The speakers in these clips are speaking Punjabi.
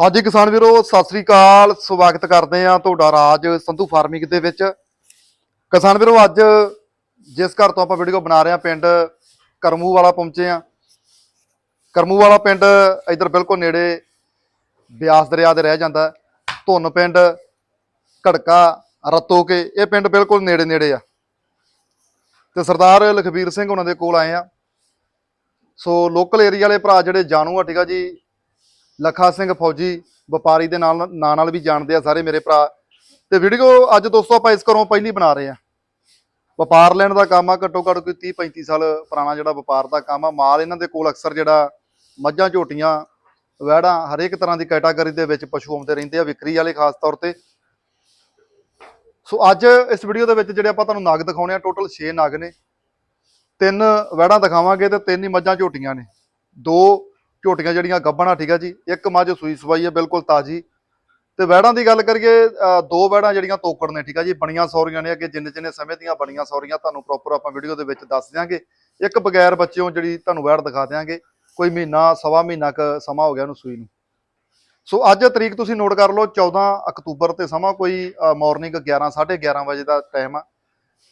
ਹਾਂਜੀ ਕਿਸਾਨ ਵੀਰੋ, ਸਤਿ ਸ੍ਰੀ ਅਕਾਲ। ਸਵਾਗਤ ਕਰਦੇ ਆ ਤੁਹਾਡਾ ਰਾਜ ਸੰਧੂ ਫਾਰਮਿੰਗ ਦੇ ਵਿੱਚ। ਕਿਸਾਨ ਵੀਰੋ, ਅੱਜ ਜਿਸ ਘਰ ਤੋਂ ਆਪਾਂ ਵੀਡੀਓ ਬਣਾ ਰਹੇ ਆ ਪਿੰਡ ਕਰਮੂ ਵਾਲਾ ਪਹੁੰਚੇ ਆ ਕਰਮੂ ਵਾਲਾ ਪਿੰਡ ਇਧਰ ਬਿਲਕੁਲ ਨੇੜੇ ਬਿਆਸ ਦਰਿਆ ਦੇ ਰਹਿ ਜਾਂਦਾ ਧੁੰਨ ਪਿੰਡ, ਘੜਕਾ, ਰਤੋ ਕੇ, ਇਹ ਪਿੰਡ ਬਿਲਕੁਲ ਨੇੜੇ ਨੇੜੇ ਆ। ਤੇ ਸਰਦਾਰ ਲਖਬੀਰ ਸਿੰਘ ਉਹਨਾਂ ਦੇ ਕੋਲ ਆਏ ਆ ਸੋ ਲੋਕਲ ਏਰੀਆ ਵਾਲੇ ਭਰਾ ਜਿਹੜੇ ਜਾਣੂ ਆ, ਠੀਕ ਆ ਜੀ ਲਖਾ ਸਿੰਘ ਫੌਜੀ ਵਪਾਰੀ ਦੇ ਨਾਲ ਨਾਂ ਨਾਲ ਵੀ ਜਾਣਦੇ ਆ ਸਾਰੇ ਮੇਰੇ ਭਰਾ। ਤੇ ਵੀਡੀਓ ਅੱਜ ਦੋਸਤੋ ਆਪਾਂ ਇਸ ਘਰੋਂ ਪਹਿਲੀ ਬਣਾ ਰਹੇ ਆ। ਵਪਾਰ ਲੈਣ ਦਾ ਕੰਮ ਆ, ਘੱਟੋ ਘੱਟ ਕੋਈ 30 35 ਸਾਲ ਪੁਰਾਣਾ ਜਿਹੜਾ ਵਪਾਰ ਦਾ ਕੰਮ ਆ। ਮਾਲ ਇਹਨਾਂ ਦੇ ਕੋਲ ਅਕਸਰ ਜਿਹੜਾ ਮੱਝਾਂ, ਝੋਟੀਆਂ, ਵਹਿੜਾਂ ਹਰੇਕ ਤਰ੍ਹਾਂ ਦੀ ਕੈਟਾਗਰੀ ਦੇ ਵਿੱਚ ਪਸ਼ੂ ਆਉਂਦੇ ਰਹਿੰਦੇ ਆ, ਵਿਕਰੀ ਵਾਲੇ ਖਾਸ ਤੌਰ ਤੇ। ਸੋ ਅੱਜ ਇਸ ਵੀਡੀਓ ਦੇ ਵਿੱਚ ਜਿਹੜੇ ਆਪਾਂ ਤੁਹਾਨੂੰ ਨਗ ਦਿਖਾਉਣੇ ਆ ਟੋਟਲ 6 ਨਗ ਨੇ। ਤਿੰਨ ਵਹਿੜਾਂ ਦਿਖਾਵਾਂਗੇ ਤੇ ਤਿੰਨ ਹੀ ਮੱਝਾਂ, ਝੋਟੀਆਂ ਨੇ। ਦੋ ਝੋਟੀਆਂ ਜਿਹੜੀਆਂ ਗੱਭਣਾ, ਠੀਕ ਆ ਜੀ? ਇੱਕ ਮੱਝ ਸੂਈ ਸਵਾਈ ਹੈ, ਬਿਲਕੁਲ ਤਾਜੀ। ਤੇ ਵੈੜਾਂ ਦੀ ਗੱਲ ਕਰੀਏ ਦੋ ਵਹਿੜਾਂ ਜਿਹੜੀਆਂ ਤੋਕੜ ਨੇ, ਠੀਕ ਆ ਜੀ? ਬਣੀਆਂ ਸੌਰੀਆਂ ਨੇ ਅੱਗੇ, ਜਿੰਨੇ ਜਿੰਨੇ ਸਮੇਂ ਦੀਆਂ ਬਣੀਆਂ ਸੌਰੀਆਂ, ਤੁਹਾਨੂੰ ਪ੍ਰੋਪਰ ਆਪਾਂ ਵੀਡੀਓ ਦੇ ਵਿੱਚ ਦੱਸ ਦਿਆਂਗੇ। ਇੱਕ ਬਗੈਰ ਬੱਚਿਓ ਜਿਹੜੀ ਤੁਹਾਨੂੰ ਵਹਿੜ ਦਿਖਾ ਦਿਆਂਗੇ, ਕੋਈ ਮਹੀਨਾ, ਸਵਾ ਮਹੀਨਾ ਕ ਸਮਾਂ ਹੋ ਗਿਆ ਉਹਨੂੰ ਸੂਈ ਨੂੰ। ਸੋ ਅੱਜ ਤਰੀਕ ਤੁਸੀਂ ਨੋਟ ਕਰ ਲਓ 14 ਅਕਤੂਬਰ ਤੇ ਸਮਾਂ ਕੋਈ ਮਾਰਨਿੰਗ 11 11:30 ਵਜੇ ਦਾ ਟਾਈਮ ਆ।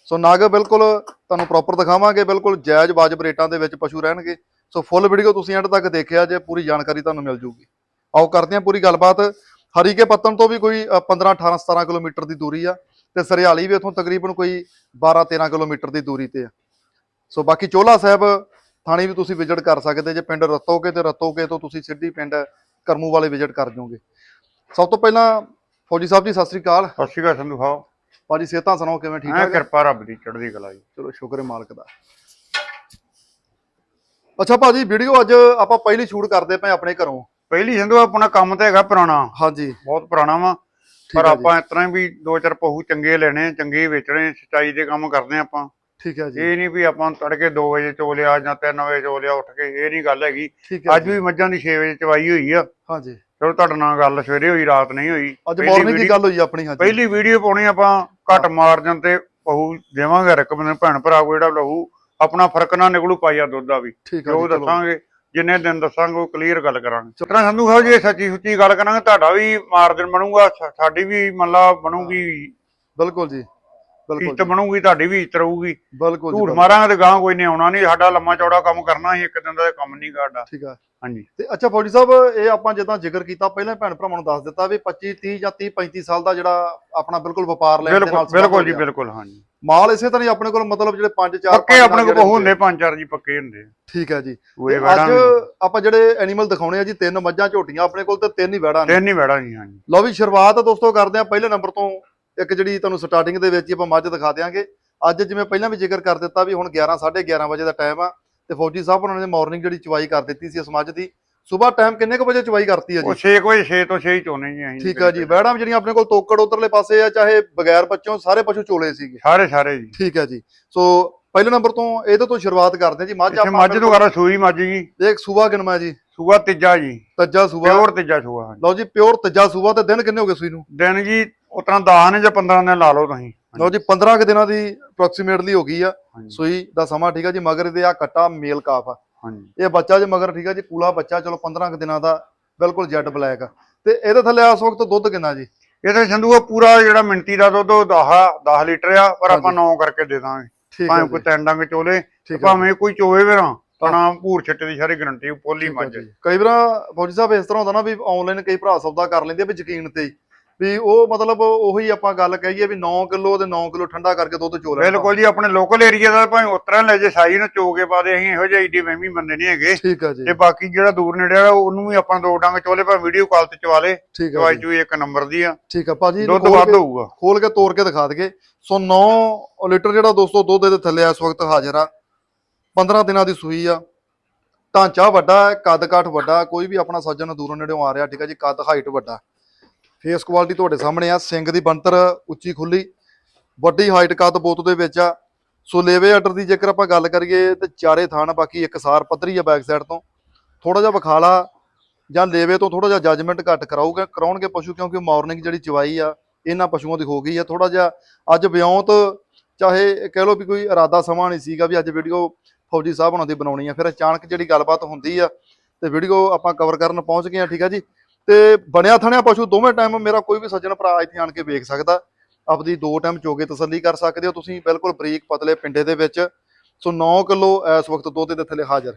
ਸੋ ਨਾਗ, ਬਿਲਕੁਲ ਤੁਹਾਨੂੰ ਪ੍ਰੋਪਰ ਦਿਖਾਵਾਂਗੇ, ਬਿਲਕੁਲ ਜਾਇਜ਼ ਵਾਜਬ ਰੇਟਾਂ ਦੇ ਵਿੱਚ ਪਸ਼ੂ ਰਹਿਣਗੇ। ਸੋ ਫੁੱਲ ਵੀਡੀਓ ਤੁਸੀਂ ਐਂਡ ਤੱਕ ਦੇਖਿਆ ਜੇ ਪੂਰੀ ਜਾਣਕਾਰੀ ਤੁਹਾਨੂੰ ਮਿਲ ਜੂਗੀ। ਆਓ ਕਰਦੇ ਹਾਂ ਪੂਰੀ ਗੱਲਬਾਤ। ਹਰੀਕੇ ਪੱਤਨ ਤੋਂ ਵੀ ਕੋਈ ਅ, 15 18 17 ਕਿਲੋਮੀਟਰ ਦੀ ਦੂਰੀ ਆ ਤੇ ਸਰਿਆਲੀ ਵੀ ਇਥੋਂ ਤਕਰੀਬਨ ਕੋਈ 12 13 ਕਿਲੋਮੀਟਰ ਦੀ ਦੂਰੀ ਤੇ ਆ। ਸੋ ਬਾਕੀ ਚੋਲਾ ਸਾਹਿਬ ਥਾਣੀ ਵੀ ਤੁਸੀਂ ਵਿਜ਼ਿਟ ਕਰ ਸਕਦੇ ਜੇ ਪਿੰਡ ਰਤੋਕੇ ਤੇ ਰਤੋਕੇ ਤੋਂ ਤੁਸੀਂ ਸਿੱਧੀ ਪਿੰਡ ਕਰਮੂ ਵਾਲੇ ਵਿਜ਼ਿਟ ਕਰ ਜਾਓਗੇ। ਸਭ ਤੋਂ ਪਹਿਲਾਂ ਫੌਜੀ ਸਾਹਿਬ ਜੀ ਸਤਿ ਸ੍ਰੀ ਅਕਾਲ। ਸਤਿ ਸ਼੍ਰੀ ਅਕਾਲ ਸੰਧੂ ਸਾਹਿਬ। ਭਾਜੀ ਸਿਹਤਾਂ ਸੁਣਾਓ ਕਿਵੇਂ ਠੀਕ ਠਾਕ ਕਿਰਪਾ ਰੱਬ ਦੀ ਚੜ੍ਹਦੀ ਕਲਾ ਜੀ। ਚਲੋ ਸ਼ੁਕਰ ਹੈ ਮਾਲਕ ਦਾ। ਅੱਛਾ ਭਾਜੀ ਵੀਡੀਓ ਅੱਜ ਆਪਾਂ ਪਹਿਲੀ ਸ਼ੂਟ ਕਰਦੇ ਪਏ ਆਪਣੇ ਘਰੋਂ। ਪਹਿਲੀ ਸੰਧੂ ਆਪਣਾ ਕੰਮ ਤਾਂ ਹੈਗਾ ਪੁਰਾਣਾ। ਹਾਂਜੀ। ਬਹੁਤ ਪੁਰਾਣਾ ਵਾ। ਪਰ ਆਪਾਂ ਇਸ ਤਰ੍ਹਾਂ ਵੀ ਦੋ ਚਾਰ ਪਹੂ ਚੰਗੇ ਲੈਣੇ ਚੰਗੇ ਵੇਚਣੇ ਸਚਾਈ ਦੇ ਕੰਮ ਕਰਨੇ ਆਪਾਂ। ਠੀਕ ਹੈ ਜੀ। ਇਹ ਨਹੀਂ ਵੀ ਆਪਾਂ ਤੜਕੇ 2 ਵਜੇ ਚੋ ਲਿਆ ਜਾਂ 3 ਵਜੇ ਚੋ ਲਿਆ ਉੱਠ ਕੇ ਇਹ ਨਹੀਂ ਗੱਲ ਹੈਗੀ। ਅੱਜ। ਵੀ ਮੱਝਾਂ ਦੀ 6 ਵਜੇ ਚਵਾਈ ਹੋਈ ਆ। ਹਾਂਜੀ। ਚਲੋ ਤੁਹਾਡੇ ਨਾਲ ਗੱਲ ਸਵੇਰੇ ਹੋਈ ਰਾਤ ਨਹੀਂ ਹੋਈ। ਅੱਜ ਮਾਰਨਿੰਗ ਦੀ ਗੱਲ ਹੋਈ ਆਪਣੀ ਹਾਂਜੀ। ਪਹਿਲੀ ਵੀਡੀਓ ਪਾਉਣੀ ਆਪਾਂ ਘੱਟ ਮਾਰਜਨ ਤੇ ਪਹੂ ਦੇਵਾਂਗੇ ਰਕਮ ਭੈਣ ਭਰਾ ਕੋ ਜਿਹੜਾ ਲਹੂ ਆਪਣਾ ਫ਼ਰਕ ਨਾ ਨਿਕਲੂ ਪਾਈਆ ਦੁੱਧ ਦਾ ਵੀ। ਠੀਕ ਜੋ ਜੀ ਚਲੋ। ਦੱਸਾਂਗੇ ਜਿੰਨੇ ਦਿਨ ਦੱਸਾਂਗੇ ਉਹ ਕਲੀਅਰ ਗੱਲ ਕਰਾਂਗੇ। ਚਤਰਾ ਸੰਧੂ ਸਾਹਿਬ ਜੇ ਸੱਚੀ ਸੁੱਚੀ ਗੱਲ ਕਰਾਂਗੇ ਤੁਹਾਡਾ ਵੀ ਮਾਰਜਨ ਬਣੂਗਾ ਸਾ- ਸਾਡੀ ਵੀ ਮੱਲਾ ਬਣੂਗੀ। ਬਿਲਕੁਲ ਜੀ ਬਿਲਕੁਲ ਇੱਜ਼ਤ ਜੀ, ਬਣੂਗੀ ਤੁਹਾਡੀ ਵੀ ਇੱਜ਼ਤ ਰਹੂਗੀ। ਬਿਲਕੁਲ ਝੂਠ। ਮਾਰਾਂਗੇ ਤੇ ਗਾਂ ਕੋਈ ਨਹੀਂ ਆਉਣਾ ਨਹੀਂ ਸਾਡਾ ਲੰਮਾ ਚੌੜਾ ਕੰਮ ਕਰਨਾ ਸੀ ਇੱਕ ਦਿਨ ਦਾ ਇਹ ਕੰਮ ਨਹੀਂ ਸਾਡਾ ਠੀਕ ਹੈ ਹਾਂਜੀ। ਤੇ ਅੱਛਾ ਫੌਜੀ ਸਾਹਿਬ ਇਹ ਆਪਾਂ ਜਿੱਦਾਂ ਜ਼ਿਕਰ ਕੀਤਾ ਪਹਿਲਾਂ ਹੀ ਭੈਣ ਭਰਾਵਾਂ ਨੂੰ ਦੱਸ ਦਿੱਤਾ ਵੀ 25 30 ਜਾਂ 30 35 ਸਾਲ ਦਾ ਜਿਹੜਾ ਆਪਣਾ ਬਿਲਕੁਲ ਵਪਾਰ ਲੈਣ ਦੇ ਬਿਲਕੁਲ ਨਾਲ ਸੰਬੰਧ ਬਿਲਕੁਲ ਜੀ ਹੋ ਗਿਆ। ਬਿਲਕੁਲ ਹਾਂਜੀ। ਮਾਲ ਇਸੇ ਤਰ੍ਹਾਂ ਹੀ ਆਪਣੇ ਕੋਲ ਮਤਲਬ ਜਿਹੜੇ 5 4 ਪੱਕੇ ਆਪਣੇ ਕੋਲ ਹੁੰਦੇ ਪੰਜ ਚਾਰ ਜੀ ਪੱਕੇ ਹੁੰਦੇ ਠੀਕ ਹੈ ਜੀ। ਅੱਜ ਆਪਾਂ ਜਿਹੜੇ ਐਨੀਮਲ ਦਿਖਾਉਣੇ ਆ ਜੀ ਤਿੰਨ ਮੱਝਾਂ ਝੋਟੀਆਂ ਆਪਣੇ ਕੋਲ ਤੇ ਤਿੰਨ ਹੀ ਵੜਾ ਨੇ। ਤਿੰਨ ਹੀ ਵੜਾ ਜੀ ਹਾਂਜੀ। ਲਓ ਵੀ ਸ਼ੁਰੂਆਤ ਦੋਸਤੋ ਕਰਦੇ ਆ ਪਹਿਲੇ ਨੰਬਰ ਤੋਂ ਇੱਕ ਜਿਹੜੀ ਤੁਹਾਨੂੰ ਸਟਾਰਟਿੰਗ ਦੇ ਵਿੱਚ ਹੀ ਆਪਾਂ ਮੱਝ ਦਿਖਾ ਦਿਆਂਗੇ। ਅੱਜ ਜਿਵੇਂ ਪਹਿਲਾਂ ਵੀ ਜ਼ਿਕਰ ਕਰ ਦਿੱਤਾ ਵੀ ਹੁਣ 11 11:30 ਵਜੇ ਦਾ ਟਾਈਮ ਆ ਤੇ ਫੌਜੀ ਸਾਹਿਬ ਉਹਨਾਂ ਨੇ ਮਾਰਨਿੰਗ ਜਿਹੜੀ ਚਵਾਈ ਕਰ ਦਿੱਤੀ ਸੀ ਇਸ ਮੱਝ ਦੀ। ਸਵੇਰ ਟਾਈਮ ਕਿੰਨੇ ਕੁ ਵਜੇ ਚਵਾਈ ਕਰਤੀ ਹੈ ਉਹ ਜੀ 6 ਵਜੇ 6 ਤੋਂ 6 ਹੀ ਚੋਣੇ ਜੀ ਅਸੀਂ ਠੀਕ ਹੈ ਜੀ ਵੀ ਜਿਹੜੀਆਂ ਆਪਣੇ ਕੋਲ ਤੋਕੜ ਉਧਰਲੇ ਪਾਸੇ ਆ ਚਾਹੇ ਬਗੈਰ ਬੱਚੋਂ ਸਾਰੇ ਪਸ਼ੂ ਚੋਲੇ ਸੀਗੇ। ਸਾਰੇ ਸਾਰੇ ਜੀ। ਠੀਕ ਹੈ ਜੀ ਸੋ ਪਹਿਲੇ ਨੰਬਰ ਤੋਂ ਇਹਦੇ ਤੋਂ ਸ਼ੁਰੂਆਤ ਕਰਦੇ ਜੀ ਮੱਝ ਇੱਥੇ ਮੱਝ ਤੋਂ ਕਰਾ ਸੂਈ ਮੱਝ ਜੀ। ਇੱਕ ਸੂਆ ਗਿਣਵਾ ਜੀ? ਸੂਆ ਤੀਜਾ ਜੀ। ਤੱਜਾ ਸੂਆ। ਪਿਓਰ ਤੀਜਾ ਹਾਂਜੀ। ਲਓ ਜੀ ਪਿਓਰ ਤੱਜਾ ਸੂਆ ਤੇ ਦਿਨ ਕਿੰਨੇ ਹੋ ਗਏ ਸੂਈ ਨੂੰ? ਦਿਨ ਜੀ ਉਤਨਾ 10 ਨੇ ਜਾਂ 15 ਨੇ ਲਾ ਲਓ ਤੁਸੀਂ। ਲਓ ਜੀ 15 ਕੁ ਦਿਨਾਂ ਦੀ ਅਪਰੋਕਸੀਮੇਟਲੀ ਹੋ ਗਈ ਆ ਸੂਈ ਦਾ ਸਮਾਂ ਠੀਕ ਆ ਜੀ ਮਗਰ ਇਹਦੇ ਆ ਕੱਟਾ ਮੇਲ ਕਾਫ ਆ। ਹਾਂਜੀ। ਇਹ ਬੱਚਾ ਜੇ ਮਗਰ ਠੀਕ ਆ ਜੀ ਕੂਲਾ ਬੱਚਾ ਚਲੋ 15 ਕੁ ਦਿਨਾਂ ਦਾ ਬਿਲਕੁਲ ਜੈਡ ਬਲੈਕ ਆ। ਤੇ ਇਹਦੇ ਥੱਲੇ ਇਸ ਵਕਤ ਦੁੱਧ ਕਿੰਨਾ ਜੀ? ਇਹ ਤਾਂ ਸੰਧੂਆ ਪੂਰਾ ਜਿਹੜਾ ਮਿੰਟੀ ਦਾ ਦੁੱਧ ਉਹ 10 10 ਲੀਟਰ ਆ ਪਰ ਆਪਾਂ ਹਾਂਜੀ। 9 ਕਰਕੇ ਦੇ ਦਾਂਗੇ। ਆ ਭਾਵੇਂ ਕੋਈ ਤਿੰਨ ਡੰਗ ਚੋਲੇ ਆ ਭਾਵੇਂ ਕੋਈ ਚੋਵੇ ਵੀ ਨਾ ਤਾਂ ਭੂਰ ਛੱਟੇ ਦੀ ਸਾਰੀ ਗਰੰਟੀ ਪੋਲੀ ਆ ਮੱਝ। ਕਈ ਵਾਰ ਫੌਜੀ ਸਾਹਿਬ ਇਸ ਤਰ੍ਹਾਂ ਹੁੰਦਾ ਨਾ ਵੀ ਆਨਲਾਈਨ ਕਈ ਭਰਾ ਸੌਦਾ ਕਰ ਲੈਂਦੇ ਆ ਵੀ ਯਕੀਨ ਤੇ ਵੀ ਉਹ ਮਤਲਬ ਉਹੀ ਆਪਾਂ ਗੱਲ ਕਹੀਏ ਵੀ 9 ਕਿਲੋ ਤੇ 9 ਕਿਲੋ ਠੰਡਾ ਕਰਕੇ ਦੁੱਧ ਚੋ ਲੈਣਾ ਬਿਲਕੁਲ ਜੀ ਆਪਣੇ ਲੋਕਲ ਏਰੀਆ ਦਾ ਭਾਵੇਂ ਉਤਰਾ ਲੈ ਜੇ ਸਾਈ ਨੂੰ ਚੋ ਕੇ ਪਾ ਦੇ ਅਸੀਂ ਇਹੋ ਜਿਹੀ ਏਡੀ ਮਹਿੰਗੀ ਬੰਦੇ ਨਹੀਂ ਹੈਗੇ। ਠੀਕ ਆ ਜੀ। ਤੇ ਬਾਕੀ ਜਿਹੜਾ ਦੂਰ ਨੇੜੇ ਆ ਉਹਨੂੰ ਵੀ ਆਪਾਂ ਦੋ ਡੰਗ ਚੋਲੇ ਭਾਵੇਂ ਵੀਡੀਓ ਕਾਲ ਤੇ ਚਵਾ ਲੇ ਆ ਚਵਾਈ ਚੂਈ ਇੱਕ ਨੰਬਰ ਦੀ ਆ। ਠੀਕ ਆ ਭਾਜੀ ਦੁੱਧ ਵੱਧ ਹੋਊਗਾ। ਖੋਲ ਕੇ ਤੋੜ ਕੇ ਦਿਖਾ ਦਈਏ। ਸੋ 9 ਲੀਟਰ ਜਿਹੜਾ ਦੋਸਤੋ ਦੁੱਧ ਇਹਦੇ ਥੱਲੇ ਇਸ ਵਕਤ ਹਾਜ਼ਰ ਆ। 15 ਦਿਨਾਂ ਦੀ ਸੂਈ ਆ। ਢਾਂਚਾ ਵੱਡਾ ਹੈ ਕੱਦ ਕਾਠ ਵੱਡਾ ਕੋਈ ਵੀ ਆਪਣਾ ਸੱਜਣ ਦੂਰੋਂ ਨੇੜਿਓਂ ਆ ਰਿਹਾ ਠੀਕ ਹੈ ਜੀ ਕੱਦ ਹਾਈਟ ਵੱਡਾ। ਫੇਸ ਕੁਆਲਿਟੀ ਤੁਹਾਡੇ ਸਾਹਮਣੇ ਆ। ਸਿੰਗ ਦੀ ਬੰਤਰ ਉੱਚੀ ਖੁੱਲੀ। ਵੱਡੀ ਹਾਈਟ ਕੱਦ ਬੋਤ ਦੇ ਵਿੱਚ ਆ। ਸੋ ਲੇਵੇ ਆਰਡਰ ਦੀ ਜੇਕਰ ਆਪਾਂ ਗੱਲ ਕਰੀਏ ਤੇ ਚਾਰੇ ਥਾਣ ਬਾਕੀ ਇੱਕਸਾਰ ਪੱਧਰੀ ਆ ਬੈਕ ਸਾਈਡ ਤੋਂ। ਥੋੜਾ ਜਿਹਾ ਵਿਖਾਲਾ ਜਾਂ ਲੇਵੇ ਤੋਂ ਥੋੜਾ ਜਿਹਾ ਜੱਜਮੈਂਟ ਘੱਟ ਕਰਾਊਗਾ, ਕਰਾਉਣਗੇ ਪਸ਼ੂ ਕਿਉਂਕਿ ਮਾਰਨਿੰਗ ਜਿਹੜੀ ਚਵਾਈ ਆ, ਇਹਨਾਂ ਪਸ਼ੂਆਂ ਦੀ ਹੋ ਗਈ ਆ। ਥੋੜਾ ਜਿਹਾ ਅੱਜ ਵਿਉਂਤ, ਚਾਹੇ ਕਹਿ ਲਓ ਵੀ ਕੋਈ ਇਰਾਦਾ ਸਮਾਂ ਨਹੀਂ ਸੀਗਾ ਵੀ ਅੱਜ ਵੀਡੀਓ ਫੌਜੀ ਸਾਹਿਬ ਉਹਨਾਂ ਦੀ ਬਣਾਉਣੀ ਆ। ਫਿਰ ਅਚਾਨਕ ਜਿਹੜੀ ਗੱਲਬਾਤ ਹੁੰਦੀ ਆ, ਤੇ ਵੀਡੀਓ ਆਪਾਂ ਕਵਰ ਕਰਨ ਪਹੁੰਚ ਗਏ ਆ, ਠੀਕ ਆ ਜੀ? ਤੇ ਬਣਿਆ ਥਣਿਆ ਪਸ਼ੂ ਦੋਵੇਂ ਟਾਈਮ ਮੇਰਾ ਕੋਈ ਵੀ ਸੱਜਣ ਭਰਾ ਇੱਥੇ ਆਣ ਕੇ ਵੇਖ ਸਕਦਾ। ਆਪਦੀ ਦੋ ਟਾਈਮ ਚੋਗੇ ਤਸੱਲੀ ਕਰ ਸਕਦੇ ਹੋ। ਤੁਸੀਂ ਬਿਲਕੁਲ ਬਰੀਕ ਪਤਲੇ ਪਿੰਡੇ ਦੇ ਵਿੱਚ। ਸੋ 9 ਕਿਲੋ ਇਸ ਵਕਤ ਦੁੱਧ ਦੇ ਥੱਲੇ ਹਾਜ਼ਰ।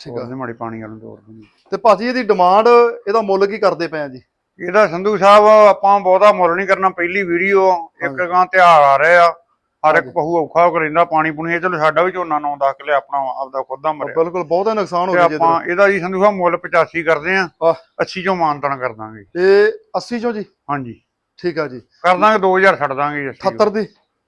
ਠੀਕ ਆ। ਮਾੜੀ ਪਾਣੀ ਵਾਲ ਨੂੰ ਤੋੜ ਦਿੰਦੇ ਤੇ ਭਾਜੀ ਇਹਦੀ ਡਿਮਾਂਡ ਇਹਦਾ ਮੁੱਲ ਕੀ ਕਰਦੇ ਪਏ ਆ ਜੀ? ਇਹਦਾ ਸੰਧੂ ਸਾਹਿਬ ਆਪਾਂ ਬਹੁਤਾ ਮੁੱਲ ਨਹੀਂ ਕਰਨਾ। ਪਹਿਲੀ ਵੀਡੀਓ ਇੱਕ ਗਾਂ ਤਿਉਹਾਰ ਆ ਰਹੇ। ਆ ਹਰ ਇੱਕ। ਪਹੂ ਔਖਾ ਹੋ ਕਰਿੰਦਾ ਪਾਣੀ ਪੁਣੀ ਇਹ ਚਲੋ ਸਾਡਾ ਵੀ ਝੋਨਾ 9-10 ਕਿਲੇ ਆਪਣਾ ਆਪਦਾ ਖੁਦ ਦਾ ਮਰਿਆ। ਬਿਲਕੁਲ ਬਹੁਤਾ ਨੁਕਸਾਨ ਹੋ ਗਿਆ ਜੀ ਆਪਾਂ ਇਹਦਾ ਜੀ ਸੰਧੂ ਸਾਹਿਬ ਮੁੱਲ 85 ਕਰਦੇ ਆ ਆਹ। 80 ਚੋਂ ਮਾਨਤਨ ਕਰ ਦਾਂਗੇ। ਤੇ 80 ਚੋਂ ਜੀ? ਹਾਂਜੀ। ਠੀਕ ਆ ਜੀ। ਕਰ ਦਾਂਗੇ 2000 ਛੱਡ ਦਾਂਗੇ ਜੀ 80 78 ਦੀ?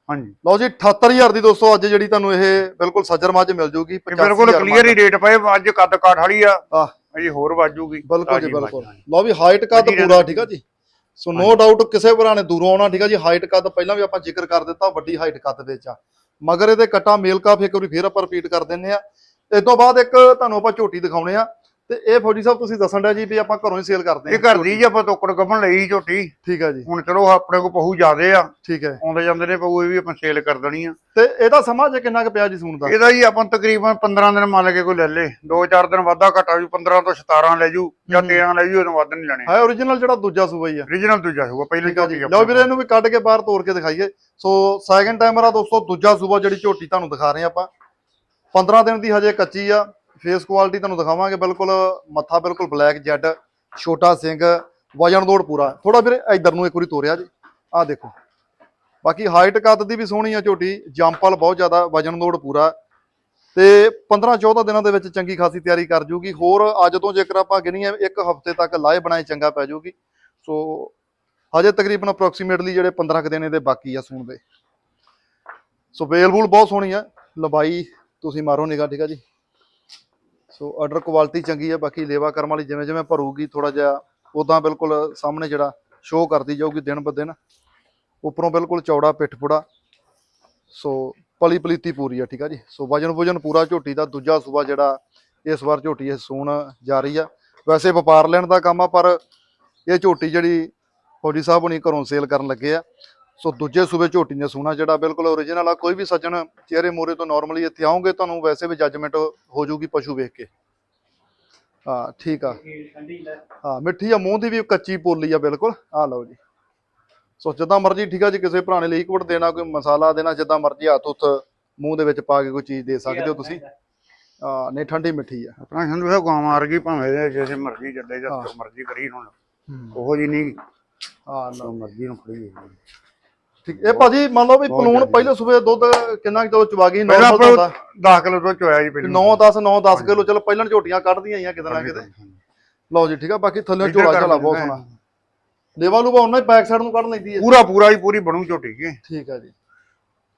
ਹਾਂਜੀ। ਲਓ ਜੀ 78000 ਦੀ ਦੋਸਤੋ ਅੱਜ ਜਿਹੜੀ ਤੁਹਾਨੂੰ ਇਹ ਬਿਲਕੁਲ ਸੱਜਰ ਮੱਝ ਮਿਲ ਜੂਗੀ ਇਹ ਬਿਲਕੁਲ ਕਲੀਅਰ ਹੀ ਰੇਟ ਪਏ ਅੱਜ ਕੱਦ ਕਾਠ ਵਾਲੀ ਆ ਅਜੇ ਹੋਰ ਵਾਜੂਗੀ ਬਿਲਕੁਲ ਜੀ ਬਿਲਕੁਲ। ਲਓ ਵੀ ਹਾਈਟ ਕੱਦ ਪੂਰਾ ਠੀਕ ਆ ਜੀ? ਸੋ ਨੋ ਡਾਊਟ ਕਿਸੇ ਭਰਾ ਨੇ ਦੂਰੋਂ ਆਉਣਾ ਠੀਕ ਆ ਜੀ ਹਾਈਟ ਕੱਦ ਪਹਿਲਾਂ ਵੀ ਆਪਾਂ ਜ਼ਿਕਰ ਕਰ ਦਿੱਤਾ ਵੱਡੀ ਹਾਈਟ ਕੱਦ ਵਿੱਚ ਆ। ਮਗਰ ਇਹਦੇ ਕਟਾ ਮੇਲ ਕਾਫ ਇੱਕ ਵਾਰੀ ਫੇਰ ਆਪਾਂ ਰਿਪੀਟ ਕਰ ਦਿੰਨੇ ਆ। ਇਸ ਤੋਂ ਬਾਅਦ ਇੱਕ ਤੁਹਾਨੂੰ ਆਪਾਂ ਝੋਟੀ ਦਿਖਾਉਣੇ ਆ। ਤੇ ਇਹ ਫੌਜੀ ਸਾਹਿਬ ਤੁਸੀਂ ਦੱਸਣ ਡਿਆ ਜੀ ਵੀ ਆਪਾਂ ਘਰੋਂ ਹੀ ਸੇਲ ਕਰਦੇ ਇਹ ਘਰ ਦੀ ਜੀ ਆਪਾਂ ਤੋਕੜ ਗੱਭਣ ਲਈ ਝੋਟੀ। ਠੀਕ ਆ ਜੀ। ਹੁਣ ਚਲੋ ਆਪਣੇ ਕੋਲ ਪਹੂ ਜ਼ਿਆਦੇ ਆ। ਠੀਕ ਹੈ ਆਉਂਦੇ ਜਾਂਦੇ ਨੇ ਪਹੂ ਇਹ ਵੀ ਆਪਾਂ ਸੇਲ ਕਰ ਦੇਣੀ ਆ। ਤੇ ਇਹਦਾ ਸਮਾਂ ਜੇ ਕਿੰਨਾ ਕੁ ਪਿਆ ਜੀ ਸੂਣ ਦਾ? ਇਹਦਾ ਜੀ ਆਪਾਂ ਤਕਰੀਬਨ 15 ਦਿਨ ਮੰਨ ਕੇ ਕੋਈ ਲੈ ਲੇ। 2-4 ਦਿਨ ਵਾਧਾ ਘਟਾ ਜੂ 15 ਤੋਂ 17 ਲੈ ਜੂ ਜਾਂ ਹੂੰ। 13 ਲੈ ਜੂ ਇਹਨੂੰ ਵੱਧ ਨਹੀਂ ਲੈਣੇ। ਹੈ origignal ਜਿਹੜਾ ਦੂਜਾ ਸੂਬਾ ਹੀ ਆ। ਰੀਜਨਲ ਦੂਜਾ ਹੋਊਗਾ ਪਹਿਲੀ ਝੋਟੀ ਲਓ ਵੀਰੇ ਇਹਨੂੰ ਵੀ ਕੱਢ ਕੇ ਬਾਹਰ ਤੋੜ ਕੇ ਦਿਖਾਈਏ। ਸੋ ਸੈਕੰਡ ਟਾਈਮਰ ਆ ਦੋਸਤੋ ਦੂਜਾ ਸੂਬਾ ਜਿਹੜੀ ਝੋਟੀ ਤੁਹਾਨੂੰ ਦਿਖਾ ਰਹੇ ਆਪਾਂ। 15 ਦਿਨ ਦੀ ਹਜੇ ਕੱਚੀ ਆ। ਫੇਸ ਕੁਆਲਿਟੀ ਤੁਹਾਨੂੰ ਦਿਖਾਵਾਂਗੇ, ਬਿਲਕੁਲ ਮੱਥਾ ਬਿਲਕੁਲ ਬਲੈਕ ਜੈਡ ਛੋਟਾ ਸਿੰਘ, ਵਜਨ ਦੋੜ ਪੂਰਾ। ਥੋੜਾ ਵੀਰੇ ਇਧਰ ਨੂੰ ਇੱਕ ਵਾਰੀ ਤੋਰਿਆ ਜੀ। ਆਹ ਦੇਖੋ। ਬਾਕੀ ਹਾਈਟ ਕੱਦ ਦੀ ਵੀ ਸੋਹਣੀ ਆ ਝੋਟੀ, ਜੰਪਲ ਬਹੁਤ ਜ਼ਿਆਦਾ, ਵਜਨ ਦੋੜ ਪੂਰਾ। ਤੇ 15 14 ਦਿਨਾਂ ਦੇ ਵਿੱਚ ਚੰਗੀ ਖਾਸੀ ਤਿਆਰੀ ਕਰ ਜੂਗੀ। ਹੋਰ ਅੱਜ ਤੋਂ ਜੇਕਰ ਆਪਾਂ ਗਿਣੀਏ, ਇੱਕ ਹਫ਼ਤੇ ਤੱਕ ਲਾਏ ਬਣਾਏ ਚੰਗਾ ਪੈ ਜੂਗੀ। ਸੋ ਹਜੇ ਤਕਰੀਬਨ ਅਪਰੋਕਸੀਮੇਟਲੀ ਜਿਹੜੇ 15 ਕੁ ਦਿਨ ਇਹਦੇ ਬਾਕੀ ਆ ਸੂਣ ਦੇ। ਸੋ ਵੇਲ ਵੂਲ ਬਹੁਤ ਸੋਹਣੀ ਆ। ਲੰਬਾਈ ਤੁਸੀਂ ਮਾਰੋ ਨਿਗਾ ਠੀਕ ਆ ਜੀ। ਸੋ ਆਰਡਰ ਕੁਆਲਿਟੀ ਚੰਗੀ ਹੈ ਬਾਕੀ ਲੇਵਾ ਕਰਮ ਵਾਲੀ ਜਿਵੇਂ ਜਿਵੇਂ ਭਰੂਗੀ ਥੋੜਾ ਜਿਹਾ ਉਦਾਂ ਬਿਲਕੁਲ ਸਾਹਮਣੇ ਜਿਹੜਾ ਸ਼ੋਅ ਕਰਦੀ ਜਾਊਗੀ ਦਿਨ ਬ ਦਿਨ। ਉੱਪਰੋਂ ਬਿਲਕੁਲ ਚੌੜਾ ਪਿੱਠ ਪੁੜਾ। ਸੋ ਪਲੀ ਪਲੀਤੀ ਪੂਰੀ ਆ, ਠੀਕ ਆ ਜੀ? ਸੋ ਵਜਨ ਵਜਨ ਪੂਰਾ ਝੋਟੀ ਦਾ, ਦੂਜਾ ਸੂਬਾ ਜਿਹੜਾ ਇਸ ਵਾਰ ਝੋਟੀ ਇਹ ਸੂਣ ਜਾ ਰਹੀ ਆ। ਵੈਸੇ ਵਪਾਰ ਲੈਣ ਦਾ ਕੰਮ ਆ, ਪਰ ਇਹ ਝੋਟੀ ਜਿਹੜੀ ਫੌਜੀ ਸਾਹਿਬ ਹੁਣੀ ਘਰੋਂ ਸੇਲ ਕਰਨ ਲੱਗੇ ਆ। ਸੋ ਦੂਜੇ ਸੂਬੇ ਝੋਟੀ ਨੇ ਸੋਨਾ ਜਿਹੜਾ ਬਿਲਕੁਲ ਓਰੀਜਨਲ ਆ ਕੋਈ ਵੀ ਸੱਜਣ ਚਿਹਰੇ ਮੋਰੇ ਤੋਂ ਨਾਰਮਲੀ ਇੱਥੇ ਆਉਂਗੇ ਤੁਹਾਨੂੰ ਵੈਸੇ ਵੀ ਜੱਜਮੈਂਟ ਹੋ ਜਾਊਗੀ ਪਸ਼ੂ ਵੇਖ ਕੇ। ਹਾਂ ਠੀਕ ਆ। ਹਾਂ ਮਿੱਠੀ ਆ ਮੂੰਹ ਦੀ ਵੀ ਕੱਚੀ ਪੋਲੀ ਆ ਬਿਲਕੁਲ। ਆ ਲਓ ਜੀ। ਸੋ ਜਿੱਦਾਂ ਮਰਜ਼ੀ ਠੀਕ ਆ ਜੀ ਕਿਸੇ ਭਰਾ ਨੇ ਲੀਕਵਿਡ ਦੇਣਾ ਕੋਈ ਮਸਾਲਾ ਦੇਣਾ ਜਿੱਦਾਂ ਮਰਜ਼ੀ ਹੱਥ ਉੱਥ ਮੂੰਹ ਦੇ ਵਿੱਚ ਪਾ ਕੇ ਕੋਈ ਚੀਜ਼ ਦੇ ਸਕਦੇ ਹੋ ਤੁਸੀਂ। ਹਾਂ ਨਹੀਂ ਠੰਡੀ ਮਿੱਠੀ ਆ। ਆਪਣਾ ਸੰਧੂ ਸਾਹਿਬ ਗਾਂ ਮਾਰ ਗਈ ਭਾਵੇਂ ਦੇ ਜਿਵੇਂ ਮਰਜ਼ੀ ਚੱਲੇ ਜਾਂ ਹਾਂ। ਜੋ ਮਰਜ਼ੀ ਕਰੀ ਹੁਣ। ਉਹੋ ਜੀ ਨਹੀਂ। ਹਾਂ ਲਓ। ਮਰਜ਼ੀ ਨੂੰ ਖੜੀ ਹੋਈ ਠੀਕ ਇਹ ਭਾਜੀ ਮੰਨ ਲਓ ਵੀ ਪਲੂਣ। ਪਹਿਲੇ ਸੂਬੇ ਦੁੱਧ ਕਿੰਨਾ ਕਿਲੋ ਚਵਾ ਗਈ ਪਹਿਲਾਂ ਨਾਰਮਲ ਆਪਾਂ ਦਾ 10 ਕਿਲੋ ਤੋਂ ਚੋਇਆ ਜੀ ਪਹਿਲਾਂ। 9 10 9 10 ਕਿਲੋ ਚਲੋ ਪਹਿਲਾਂ ਝੋਟੀਆਂ ਕੱਢਦੀਆਂ ਆਈਆਂ ਕਿਤੇ ਨਾ ਕਿਤੇ। ਲਓ ਜੀ ਠੀਕ ਆ ਬਾਕੀ ਥੱਲੇ ਝੋਲਾ ਝਾਲਾ ਬਹੁਤ ਸੋਹਣਾ। ਲੇਵਾ ਲੂਵਾ ਉਹਨਾਂ ਹੀ ਬੈਕ ਸਾਈਡ ਨੂੰ ਕੱਢ ਲੈਂਦੀ ਹੈ। ਪੂਰਾ ਪੂਰਾ ਹੀ ਪੂਰੀ ਬਣੂ ਝੋਟੀ ਕੇ ਠੀਕ ਆ ਜੀ।